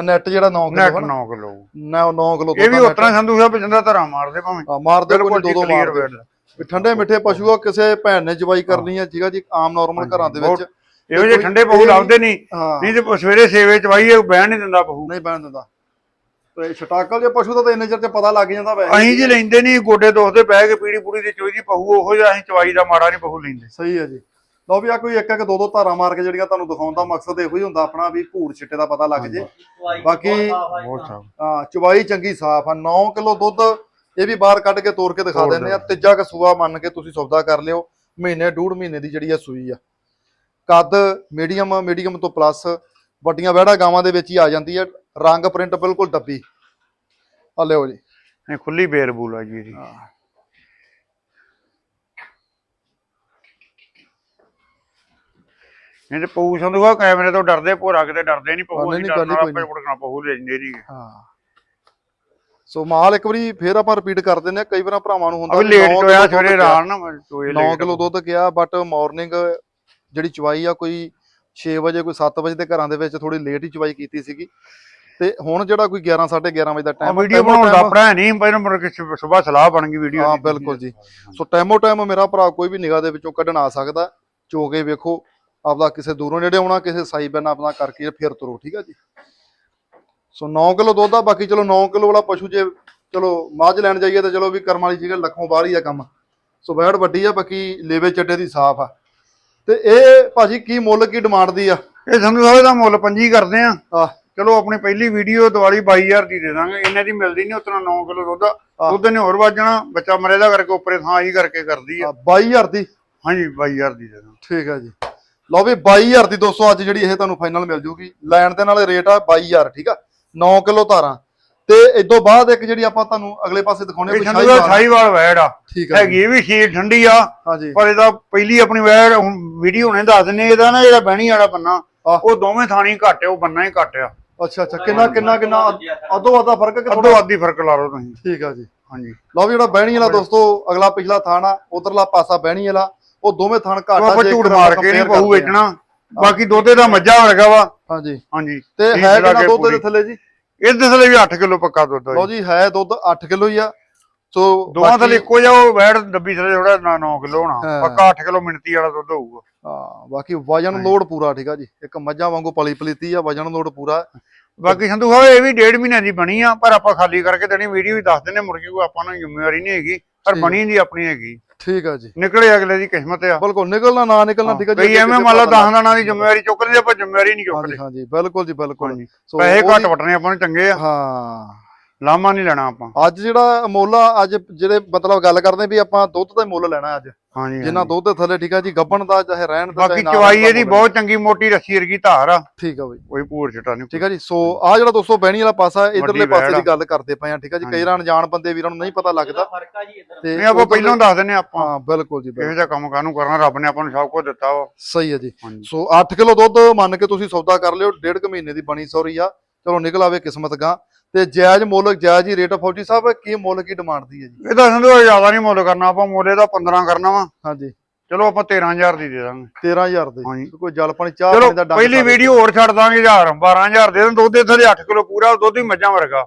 ਨੈਟ ਜਿਹੜਾ 9 ਨੈਟ ਕਿਲੋ 9 ਕਿਲੋ ਨਾ 9 ਕਿਲੋ ਇਹ ਵੀ ਉਤਰਾ ਸੰਧੂ ਸਾਹਿਬ ਜਿੰਦਾ ਧਰਾ ਮਾਰਦੇ ਭਾਵੇਂ। ਮਾਰਦੇ ਕੋਈ ਬਿਲਕੁਲ ਦੋ ਦੋ clear ਮਾਰਦੇ। ਵੀ ਠੰਡੇ ਮਿੱਠੇ ਪਸ਼ੂ ਆ ਕਿਸੇ ਭੈਣ ਨੇ ਜਵਾਈ ਕਰਨੀ ਹੈ। ਠੀਕਾ ਜੀ ਆਮ ਨਾਰਮਲ ਘਰਾਂ ਦੇ ਵਿੱਚ। ਇਹੋ ਜਿਹੇ ਠੰਡੇ ਪਹੂ ਲੱਭਦੇ ਨਹੀਂ। ਹਾਂ। ਨਹੀਂ ਤੇ ਸਵੇਰੇ ਸੇਵੇ ਚਵਾਈਏ ਬਹਿਣ ਨਹੀਂ ਦਿੰਦਾ ਪਹੂ। ਨਹੀਂ ਬੈਣ ਦਿੰਦਾ। ਤੇ ਛਟਾਕਲ ਜੇ ਪਸ਼ੂ ਦਾ ਤਾਂ ਇੰਨੇ ਚਿਰ ਤੇ ਪਤਾ ਲੱਗ ਜਾਂਦਾ ਵੈਸੇ। ਅਸੀਂ ਜੀ ਲੈਂਦੇ ਨਹੀਂ ਗੋਡੇ ਦੋਸਦੇ ਬਹਿ ਕੇ ਪੀੜੀ ਪੂੜੀ ਦੀ ਚੋਈ ਦੀ ਪਹੂ ਉਹੋ ਜਿਹਾ ਅਸੀਂ ਚਵਾਈ ਦਾ ਮਾੜਾ ਨਹੀਂ ਪਹੂ ਲੈਂਦੇ। ਸਹੀ ਹੈ ਜੀ। ਲਓ ਵੀ ਆ ਕੋਈ ਇੱਕ ਇੱਕ ਦੋ ਦੋ ਧਾਰਾਂ ਮਾਰ ਕੇ ਜਿਹੜੀਆਂ ਤੁਹਾਨੂੰ ਦਿਖਾਉਣ ਦਾ ਮਕਸਦ ਇਹੋ ਹੀ ਹੁੰਦਾ ਆਪਣਾ ਵੀ ਭੂਰ ਛਿੱਟੇ ਦਾ ਪਤਾ ਲੱਗ ਜੇ। ਬਾਕੀ- ਬਹੁਤ ਸਾਬ ਹਾਂ ਚਵਾਈ ਚੰਗੀ ਸਾਫ਼ ਆ। 9 ਕਿਲੋ ਦੁੱਧ ਇਹ ਵੀ ਬਾਹਰ ਕੱਢ ਕੇ ਤੋੜ ਕੇ ਦਿਖਾ ਤੋੜ ਦਿੰਦੇ ਆ। ਤੀਜਾ ਕਸੂਆ ਮੰਨ ਕੇ ਤੁਸੀਂ ਸੌਦਾ ਕਰ ਲਿਓ। ਮਹੀਨੇ ਡੂਢ ਮਹੀਨੇ ਦੀ ਜਿਹੜੀ ਆ ਸੂਈ ਆ। ਕੱਦ ਮੀਡੀਅਮ ਮੀਡੀਅਮ ਤੋਂ ਪਲੱਸ ਵੱਡੀਆਂ ਵਹਿੜਾ ਗਾਵਾਂ ਦੇ ਵਿੱਚ ਹੀ ਆ ਜਾਂਦੀ ਆ ਰੰਗ ਪ੍ਰਿੰਟ ਬਿਲਕੁਲ ਡੱਬੀ। ਆ ਲਿਓ ਜੀ। ਇਹ ਖੁੱਲੀ ਬੇਰਬੂਲ ਆ ਜੀ। ਇਹਦੀ ਇਹ ਤੇ ਪਹੂ ਸੰਧੂ ਸਾਹਿਬ ਕੈਮਰੇ ਤੋਂ ਡਰਦੇ ਭੋਰਾ ਕਿਤੇ ਡਰਦੇ ਨਹੀਂ ਪਹੂ ਨਹੀਂ, ਨਹੀਂ, ਹੀ ਡਰਨਾ ਆਪੇ ਮੁੜਕਣਾ ਪਹੂ ਲੈਂਦੇ ਨਹੀਂ ਹਾਂ। ਸੋ ਮਾਲ ਇੱਕ ਵਾਰੀ ਫੇਰ ਆਪਾਂ ਰਿਪੀਟ ਕਰ ਦਿੰਦੇ ਆ ਕਈ ਵਾਰ ਭਰਾਵਾਂ ਨੂੰ ਹੁੰਦਾ ਵੀ ਲੇਟ ਦੁੱਧ ਸਵੇਰੇ। ਰਾਤ ਨਾ ਚੋਏ 9 ਕਿਲੋ ਦੁੱਧ ਕਿਹਾ ਬਟ ਮਾਰਨਿੰਗ ਜਿਹੜੀ ਚਵਾਈ ਆ ਕੋਈ 6 ਵਜੇ ਕੋਈ 7 ਵਜੇ ਦੇ ਘਰਾਂ ਦੇ ਵਿੱਚ ਥੋੜੀ ਲੇਟ ਹੀ ਚਵਾਈ ਕੀਤੀ ਸੀਗੀ। ਤੇ ਹੁਣ ਜਿਹੜਾ ਕੋਈ 11 11:30 ਵਜੇ ਦਾ ਟਾਈਮ ਵੀਡੀਓ ਬਣਾਉਣ ਦਾ ਆਪਣਾ ਨਹੀਂ ਪਹਿਲਾਂ ਮੁੜ ਕੇ ਸਵੇਰ ਸਲਾਹ ਬਣ ਗਈ ਵੀਡੀਓ ਹਾਂ, ਬਿਲਕੁਲ ਜੀ। ਸੋ ਟਾਈਮੋ ਟਾਈਮ ਮੇਰਾ ਭਰਾ ਕੋਈ ਵੀ ਨਿਗਾਹ ਦੇ ਵਿੱਚੋਂ ਕੱਢਣ ਆ ਸਕਦਾ। ਚੋ ਕੇ ਵੇਖੋ ਆਪਦਾ ਕਿਸੇ ਦੂਰੋਂ ਨੇੜੇ ਆਉਣਾ ਕਿਸੇ ਸਾਈ ਬੈਨ ਆਪਣਾ ਕਰਕੇ ਫਿਰ ਤੁਰੋ ਠੀਕ ਆ ਜੀ? ਸੋ 9 ਕਿਲੋ ਦੁੱਧ ਆ ਬਾਕੀ ਚਲੋ 9 ਕਿਲੋ ਵਾਲਾ ਪਸ਼ੂ ਜੇ ਚਲੋ ਮੱਝ ਲੈਣ ਜਾਈਏ ਤਾਂ ਚਲੋ ਵੀ ਕਰਮ ਵਾਲੀ ਜਗ੍ਹਾ ਲੱਖੋਂ ਬਾਹਰ ਹੀ ਆ ਕੰਮ। ਸੋ ਵੈੜ ਵੱਡੀ ਆ ਬਾਕੀ ਲੇਵੇ ਚੱਡੇ ਦੀ ਸਾਫ਼ ਆ। ਤੇ ਇਹ ਭਾਜੀ ਕੀ ਮੁੱਲ ਕੀ ਡਿਮਾਂਡ ਦੀ ਆ? ਇਹ ਸੰਧੂ ਸਾਹਿਬ ਦਾ ਮੁੱਲ ਪੰਜੀ ਕਰਦੇ ਆ। ਆ। ਚਲੋ ਆਪਣੀ ਪਹਿਲੀ ਵੀਡੀਓ ਦੀਵਾਲੀ 22000 ਦੀ ਦੇ ਦਾਂਗੇ। ਇਹਨਾਂ ਦੀ ਮਿਲਦੀ ਨਹੀਂ ਉਤਨਾ 9 ਕਿਲੋ ਦੁੱਧ ਆਹ। ਦੁੱਧ ਨੇ ਹੋਰ ਵੱਜਣਾ ਬੱਚਾ ਮਰੇ ਦਾ ਕਰਕੇ ਉੱਪਰੇ ਥਾਂ ਹੀ ਕਰਕੇ ਕਰਦੀ ਆ। 22000 ਦੀ? ਹਾਂਜੀ 22000 ਦੀ ਦੇ ਦਾਂਗੇ। ਠੀਕ ਆ ਜੀ। ਲਓ ਵੀ 22000 ਦੀ ਦੋਸਤੋ ਅੱਜ ਜਿਹੜੀ ਇਹ ਤੁਹਾਨੂੰ ਫਾਈਨਲ ਮਿਲ ਜੂਗੀ। ਲੈਣ ਦੇ ਨਾਲ ਰੇਟ ਆ 22000 ਠੀਕ ਆ? 9 ਕਿਲੋ ਧਾਰਾਂ। ਤੇ ਇਦੋਂ ਬਾਅਦ ਇੱਕ ਜਿਹੜੀ ਆਪਾਂ ਤੁਹਾਨੂੰ ਅਗਲੇ ਪਾਸੇ ਦਿਖਾਉਣੇ ਸਾਹਿਬ ਸ਼ਾਹੀਵਾਲ। ਸਾਈਵਾਲ ਵੈੜ ਆ। ਠੀਕ ਆ। ਹੈਗੀ ਇਹ ਵੀ ਸ਼ੀਰ ਠੰਡੀ ਆ ਹਾਂਜੀ। ਪਰ ਇਹਦਾ ਪਹਿਲੀ ਆਪਣੀ ਵੈੜ ਹੁਣ ਵੀਡੀਓ ਹੁਣੇ ਦੱਸ ਦਿੰਨੇ ਇਹਦਾ ਨਾ ਜਿਹੜਾ ਬਹਿਣੀ ਵਾਲਾ ਬੰਨਾ। ਉਹ ਦੋਵੇਂ ਥਾਣੀ ਘੱਟ ਉਹ ਬੰਨਾ ਹੀ ਘੱਟ ਆ। ਅੱਛਾ ਅੱਛਾ। ਕਿੰਨਾ ਕਿੰਨਾ ਕਿੰਨਾ ਅੱਧੋ ਅੱਧਾ ਫ਼ਰਕ ਕਿ ਅੱਧੋ ਥੋੜਾ ਅੱਧੀ ਫ਼ਰਕ ਲਾ ਲਓ ਤੁਸੀਂ। ਠੀਕ ਆ ਜੀ। ਹਾਂਜੀ। ਲਓ ਵੀ ਜਿਹੜਾ ਬਹਿਣੀ ਵਾਲਾ ਦੋਸਤੋ ਅਗਲਾ ਪਿਛਲਾ ਥਾਣ ਆ ਉਧਰਲਾ ਪਾਸਾ ਬਹਿਣੀ ਵਾਲਾ ਉਹ ਦੋਵੇਂ ਥਾਣ ਘਾਟ ਆਪਾਂ ਜੇ ਝੂਠ ਮਾਰ ਕੇ ਨਹੀਂ ਪਹੂ। ਵੇਚਣਾ। ਬਾਕੀ ਦੋਦੇ ਦਾ ਮੱਝਾ ਵਰਗਾ ਵਾ। ਹਾਂਜੀ। ਹਾਂਜੀ। ਤੇ ਹੈ ਕਿੰਨਾ ਦੁੱਧ ਦੇ। ਥੱਲੇ ਜੀ? ਇਹਦੇ ਥੱਲੇ ਵੀ 8 ਕਿਲੋ ਪੱਕਾ ਦੁੱਧ ਲਓ ਜੀ। ਜੀ ਹੈ ਦੁੱਧ 8 ਕਿਲੋ ਹੀ ਆ। ਸੋ ਦੋਵਾਂ ਬਾਕੀ- ਥੱਲੇ ਇੱਕੋ ਜਿਹਾ ਉਹ ਵੈੜ ਡੱਬੀ ਥੱਲੇ ਥੋੜਾ 9 ਕਿਲੋ ਹੋਣਾ। ਹਾਂ। ਪੱਕਾ 8 ਕਿਲੋ ਮਿੰਟੀ ਵਾਲਾ ਦੁੱਧ ਹੋਊਗਾ। ਹਾਂ ਬਾਕੀ ਵਜਨ ਲੋਡ ਪੂਰਾ ਠੀਕ ਆ ਜੀ। ਇੱਕ ਮੱਝਾਂ ਵਾਂਗੂ ਪਲੀ ਪਲੀਤੀ ਆ ਵਜਨ ਲੋਡ ਪੂਰਾ। ਬਾਕੀ ਸੰਧੂ ਸਾਹਿਬ ਇਹ ਵੀ ਡੇਢ ਮਹੀਨੇ ਦੀ ਬਣੀ ਆ ਪਰ ਆਪਾਂ ਖਾਲੀ ਕਰਕੇ ਦੇਣੀ ਵੀਡੀਓ ਵੀ ਦੱਸ ਦਿੰਨੇ ਮੁੜ ਕੇ ਆਪਾਂ ਨੂੰ ਜ਼ਿੰਮੇਵਾਰੀ ਨਹੀਂ ਹੈਗੀ ਪਰ ਠੀਕ। ਬਣੀ ਦੀ ਆਪਣੀ ਹੈਗੀ। ਠੀਕ ਆ ਜੀ। ਨਿਕਲੇ ਅਗਲੇ ਦੀ ਕਿਸਮਤ ਆ। ਬਿਲਕੁਲ ਨਿਕਲਣਾ ਨਾ ਨਿਕਲਣਾ ਠੀਕ ਆ ਜੀ ਕਈ ਐਵੇਂ ਮੰਨ ਲਓ ਭਰਾ 10 ਦਿਨਾਂ ਦੀ ਜ਼ਿੰਮੇਵਾਰੀ ਚੁੱਕ ਲਈ ਆਪਾਂ ਜ਼ਿੰਮੇਵਾਰੀ ਨਹੀਂ ਚੁੱਕਦੇ ਹਾਂਜੀ ਬਿਲਕੁਲ ਜੀ ਬਿਲਕੁਲ। ਪੈਸੇ ਘੱਟ ਵਟਣੇ ਆਪਾਂ ਨੂੰ ਚੰਗੇ ਆ। ਹਾਂ। ਲਾਮਾ ਨਹੀਂ ਲੈਣਾ ਆਪਾਂ। ਅੱਜ ਜਿਹੜਾ ਮੁੱਲ ਆ ਅੱਜ ਜਿਹੜੇ ਮਤਲਬ ਗੱਲ ਕਰਦੇ ਵੀ ਆਪਾਂ ਦੁੱਧ ਦਾ ਮੁੱਲ ਲੈਣਾ ਅੱਜ। ਹਾਂਜੀ ਜਿੰਨਾ। ਦੁੱਧ ਦੇ ਥੱਲੇ ਠੀਕ ਆ ਜੀ ਗੱਬਣ ਦਾ ਚਾਹੇ ਰਹਿਣ ਦਾ ਬਾਕੀ ਚਾਹੇ ਨਾ ਚਵਾਈ ਇਹਦੀ ਬਹੁਤ ਚੰਗੀ ਮੋਟੀ ਰੱਸੀ ਵਰਗੀ ਧਾਰ ਆ। ਠੀਕ ਆ ਬਈ। ਕੋਈ ਭੂਰ ਛਟਾ ਨਹੀਂ। ਠੀਕ ਆ ਜੀ ਸੋ ਆ ਜਿਹੜਾ ਦੋਸਤੋ ਬਹਿਣੀ ਵਾਲਾ ਪਾਸਾ ਇਧਰਲੇ ਪਾਸੇ ਦੀ ਆ। ਗੱਲ ਕਰਦੇ ਪਏ ਆ ਠੀਕ ਆ ਜੀ ਕਈ। ਰਾਂ ਅਣਜਾਣ ਬੰਦੇ ਵੀਰਾਂ ਨੂੰ ਨਹੀਂ ਪਤਾ ਲੱਗਦਾ। ਫ਼ਰਕ ਆ ਜੀ ਇਧਰ। ਤੇ ਨਹੀਂ ਆਪਾਂ ਪਹਿਲਾਂ ਦੱਸ ਦਿੰਨੇ ਆਪਾਂ। ਹਾਂ ਬਿਲਕੁਲ ਜੀ ਇਹੋ ਜਿਹਾ ਕੰਮ ਕਾਹਨੂੰ ਕਰਨਾ ਰੱਬ ਨੇ ਆਪਾਂ ਨੂੰ ਸਭ ਕੁਝ ਦਿੱਤਾ ਵਾ। ਸਹੀ ਹੈ ਜੀ। ਸੋ 8 ਕਿਲੋ ਦੁੱਧ ਮੰਨ ਕੇ ਤੁਸੀਂ ਸੌਦਾ ਕਰ ਲਿਓ ਡੇਢ ਕੁ ਮਹੀਨੇ ਦੀ ਬਣੀ ਸੌਰੀ ਆ। ਚਲੋ ਨਿਕਲ ਆਵੇ ਕਿਸਮਤ ਗਾਂ। ਤੇ ਜਾਇਜ਼ ਮੁੱਲ ਜਾਇਜ਼ ਹੀ ਰੇਟ ਫੌਜੀ ਸਾਹਿਬ ਕੀ ਮੁੱਲ ਕੀ ਡਿਮਾਂਡ ਦੀ ਹੈ ਜੀ? ਇਹਦਾ ਸੰਧੂ ਜ਼ਿਆਦਾ ਨਹੀਂ ਮੁੱਲ ਕਰਨਾ ਆਪਾਂ ਮੁੱਲੇ ਦਾ 15 ਕਰਨਾ ਵਾ। ਹਾਂਜੀ। ਚਲੋ ਆਪਾਂ 13000 ਦੀ ਦੇ ਦਾਂਗੇ। 13000 ਦੇ। ਕੋਈ ਜਲ ਪਾਣੀ ਚਾਹ ਪਾਣੀ ਦਾ ਡੰਗ ਪਹਿਲੀ ਵੀਡੀਓ ਹੋਰ ਛੱਡ ਦਾਂਗੇ 1000 12000 ਦੇ ਦਾਂ ਦੁੱਧ ਦੇ ਥੱਲੇ 8 ਕਿਲੋ ਪੂਰਾ ਦੁੱਧ ਹੀ ਮੱਝਾਂ ਵਰਗਾ।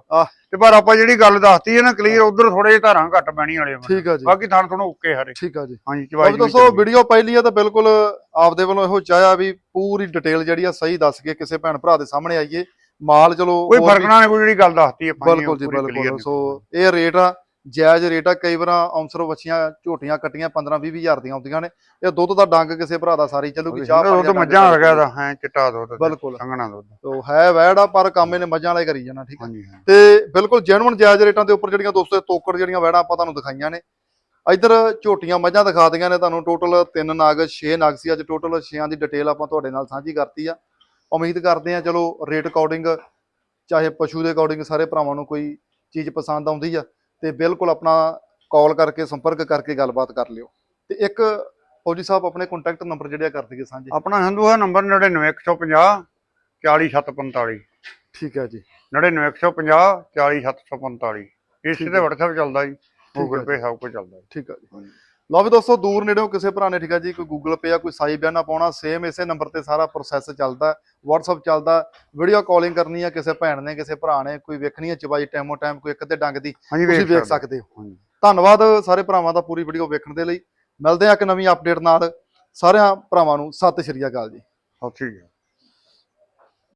ਤੇ ਪਰ ਆਪਾਂ ਜਿਹੜੀ ਗੱਲ ਦੱਸਤੀ ਹੈ ਨਾ ਕਲੀਅਰ ਉਧਰ ਥੋੜੇ ਜਿਹੇ ਧਾਰਾਂ ਘੱਟ ਪੈਣੀ ਵਾਲੇ ਆ ਠੀਕ ਆ ਜੀ। ਬਾਕੀ ਥਾਂ ਥੋੜਾ ਓਕੇ ਹਰੇ ਠੀਕ ਆ ਜੀ। ਹਾਂਜੀ ਚਵਾਈ ਦੋਸਤੋ ਵੀਡੀਓ ਪਹਿਲੀ ਆ ਤਾਂ ਬਿਲਕੁਲ ਆਪਦੇ ਵੱਲੋਂ ਇਹੋ ਚਾਹਿਆ ਵੀ ਪੂਰੀ ਡਿਟੇਲ ਜਿਹੜੀ ਆ ਸਹੀ ਦੱਸ ਕੇ ਕਿਸੇ ਭੈਣ ਭਰਾ ਦੇ ਸਾਹਮਣੇ ਆਈਏ। ਮਾਲ ਚਲੋ ਕੋਈ ਫ਼ਰਕ ਨਾ ਕੋਈ ਜਿਹੜੀ ਗੱਲ ਦੱਸਤੀ ਆਪਾਂ ਬਿਲਕੁਲ ਜੀ ਬਿਲਕੁਲ ਸੋ ਇਹ ਰੇਟ ਆ ਜਾਇਜ਼ ਰੇਟ ਆ ਕਈ ਵਾਰਾਂ ਔਂਸਰ ਵੱਛੀਆਂ ਝੋਟੀਆਂ ਕੱਟੀਆਂ 15 20 ਹਜ਼ਾਰ ਦੀਆਂ ਆਉਂਦੀਆਂ ਨੇ। ਇਹ ਦੁੱਧ ਦਾ ਡੰਗ ਕਿਸੇ ਭਰਾ ਦਾ ਸਾਰੀ ਚੱਲੂਗੀ ਚਾਹ ਪਾਣੀ ਦੁੱਧ ਮੱਝਾਂ ਸਾਰੀ ਵਰਗਾ ਦਾ ਹੈ ਚਿੱਟਾ ਦੁੱਧ ਬਿਲਕੁਲ। ਸੰਘਣਾ ਦੁੱਧ। ਸੋ ਹੈ ਵੈੜ ਆ ਪਰ ਕੰਮ ਇਹਨੇ ਮੱਝਾਂ ਵਾਲਾ ਹੀ ਕਰੀ ਜਾਣਾ ਠੀਕ ਆ। ਹਾਂਜੀ ਤੇ ਬਿਲਕੁਲ ਜੈਨੂਨ ਜਾਇਜ਼ ਰੇਟਾਂ ਦੇ ਉੱਪਰ ਜਿਹੜੀਆਂ ਦੋਸਤੋ ਤੋਕੜ ਜਿਹੜੀਆਂ ਵੈੜਾਂ ਆਪਾਂ ਤੁਹਾਨੂੰ ਦਿਖਾਈਆਂ ਨੇ। ਇੱਧਰ ਝੋਟੀਆਂ ਮੱਝਾਂ ਦਿਖਾ ਦਿਆਂ ਨੇ ਤੁਹਾਨੂੰ ਟੋਟਲ 3 ਨਾਗ 6 ਨਾਗ ਸੀ। ਅੱਜ ਟੋਟਲ 6ਾਂ ਦੀ ਡਿਟੇਲ ਆਪਾਂ ਤੁਹਾਡੇ ਨਾਲ ਸਾਂਝੀ ਕਰਤੀ ਆ। ਉਮੀਦ ਕਰਦੇ ਆ ਚਲੋ ਰੇਟ ਅਕੋਰਡਿੰਗ ਚਾਹੇ ਪਸ਼ੂ ਦੇ ਅਕੋਰਡਿੰਗ ਸਾਰੇ ਭਰਾਵਾਂ ਨੂੰ ਕੋਈ ਚੀਜ਼ ਪਸੰਦ ਆਉਂਦੀ ਆ ਤੇ ਬਿਲਕੁਲ ਆਪਣਾ ਕਾਲ ਕਰਕੇ ਸੰਪਰਕ ਕਰਕੇ ਗੱਲਬਾਤ ਕਰ ਲਿਓ ਤੇ ਇੱਕ ਫੌਜੀ ਸਾਹਿਬ ਆਪਣੇ ਕੰਟੈਕਟ ਨੰਬਰ ਜਿਹੜੇ ਕਰ ਦਈਏ ਸਾਂਝੇ ਆਪਣਾ ਸੰਧੂ ਹੈ ਨੰਬਰ 99150 40745 ਠੀਕ ਹੈ ਜੀ 99150 40745 ਇਸ ਤੇ ਹੈ। WhatsApp ਚੱਲਦਾ ਜੀ ਹੈ ਜੀ। Pay ਸਭ ਕੁਝ ਚੱਲਦਾ ਠੀਕ ਆ ਜੀ। ਲਓ ਵੀ ਦੋਸਤੋ ਦੂਰ ਨੇੜਿਓਂ ਕਿਸੇ ਭਰਾ ਨੇ ਠੀਕ ਆ ਜੀ ਕੋਈ ਗੂਗਲ ਪੇ ਆ ਕੋਈ ਸਾਈ ਬਿਆਨਾ ਪਾਉਣਾ ਸੇਮ ਇਸੇ ਨੰਬਰ ਤੇ ਸਾਰਾ ਪ੍ਰੋਸੈਸ ਚੱਲਦਾ WhatsApp ਚੱਲਦਾ ਵੀਡੀਓ ਕਾਲਿੰਗ ਕਰਨੀ ਆ ਕਿਸੇ ਭੈਣ ਨੇ ਕਿਸੇ ਭਰਾ ਨੇ ਕੋਈ ਵੇਖਣੀ ਹੈ ਚਵਾਈ ਟੈਮੋ ਟਾਈਮ ਕੋਈ ਇੱਕ ਅੱਧੇ ਡੰਗ ਦੀ ਤੁਸੀਂ ਵੇਖ ਸਕਦਾ। ਹੋ। ਧੰਨਵਾਦ ਸਾਰੇ ਭਰਾਵਾਂ ਦਾ ਪੂਰੀ ਵੀਡੀਓ ਵੇਖਣ ਦੇ ਲਈ। ਮਿਲਦੇ ਆ ਇੱਕ ਨਵੀਂ ਅਪਡੇਟ ਨਾਲ। ਸਾਰਿਆਂ ਭਰਾਵਾਂ ਨੂੰ ਸਤਿ ਸ਼੍ਰੀ ਅਕਾਲ ਜੀ। ਸਤਿ ਸ਼੍ਰੀ ਅਕਾਲ।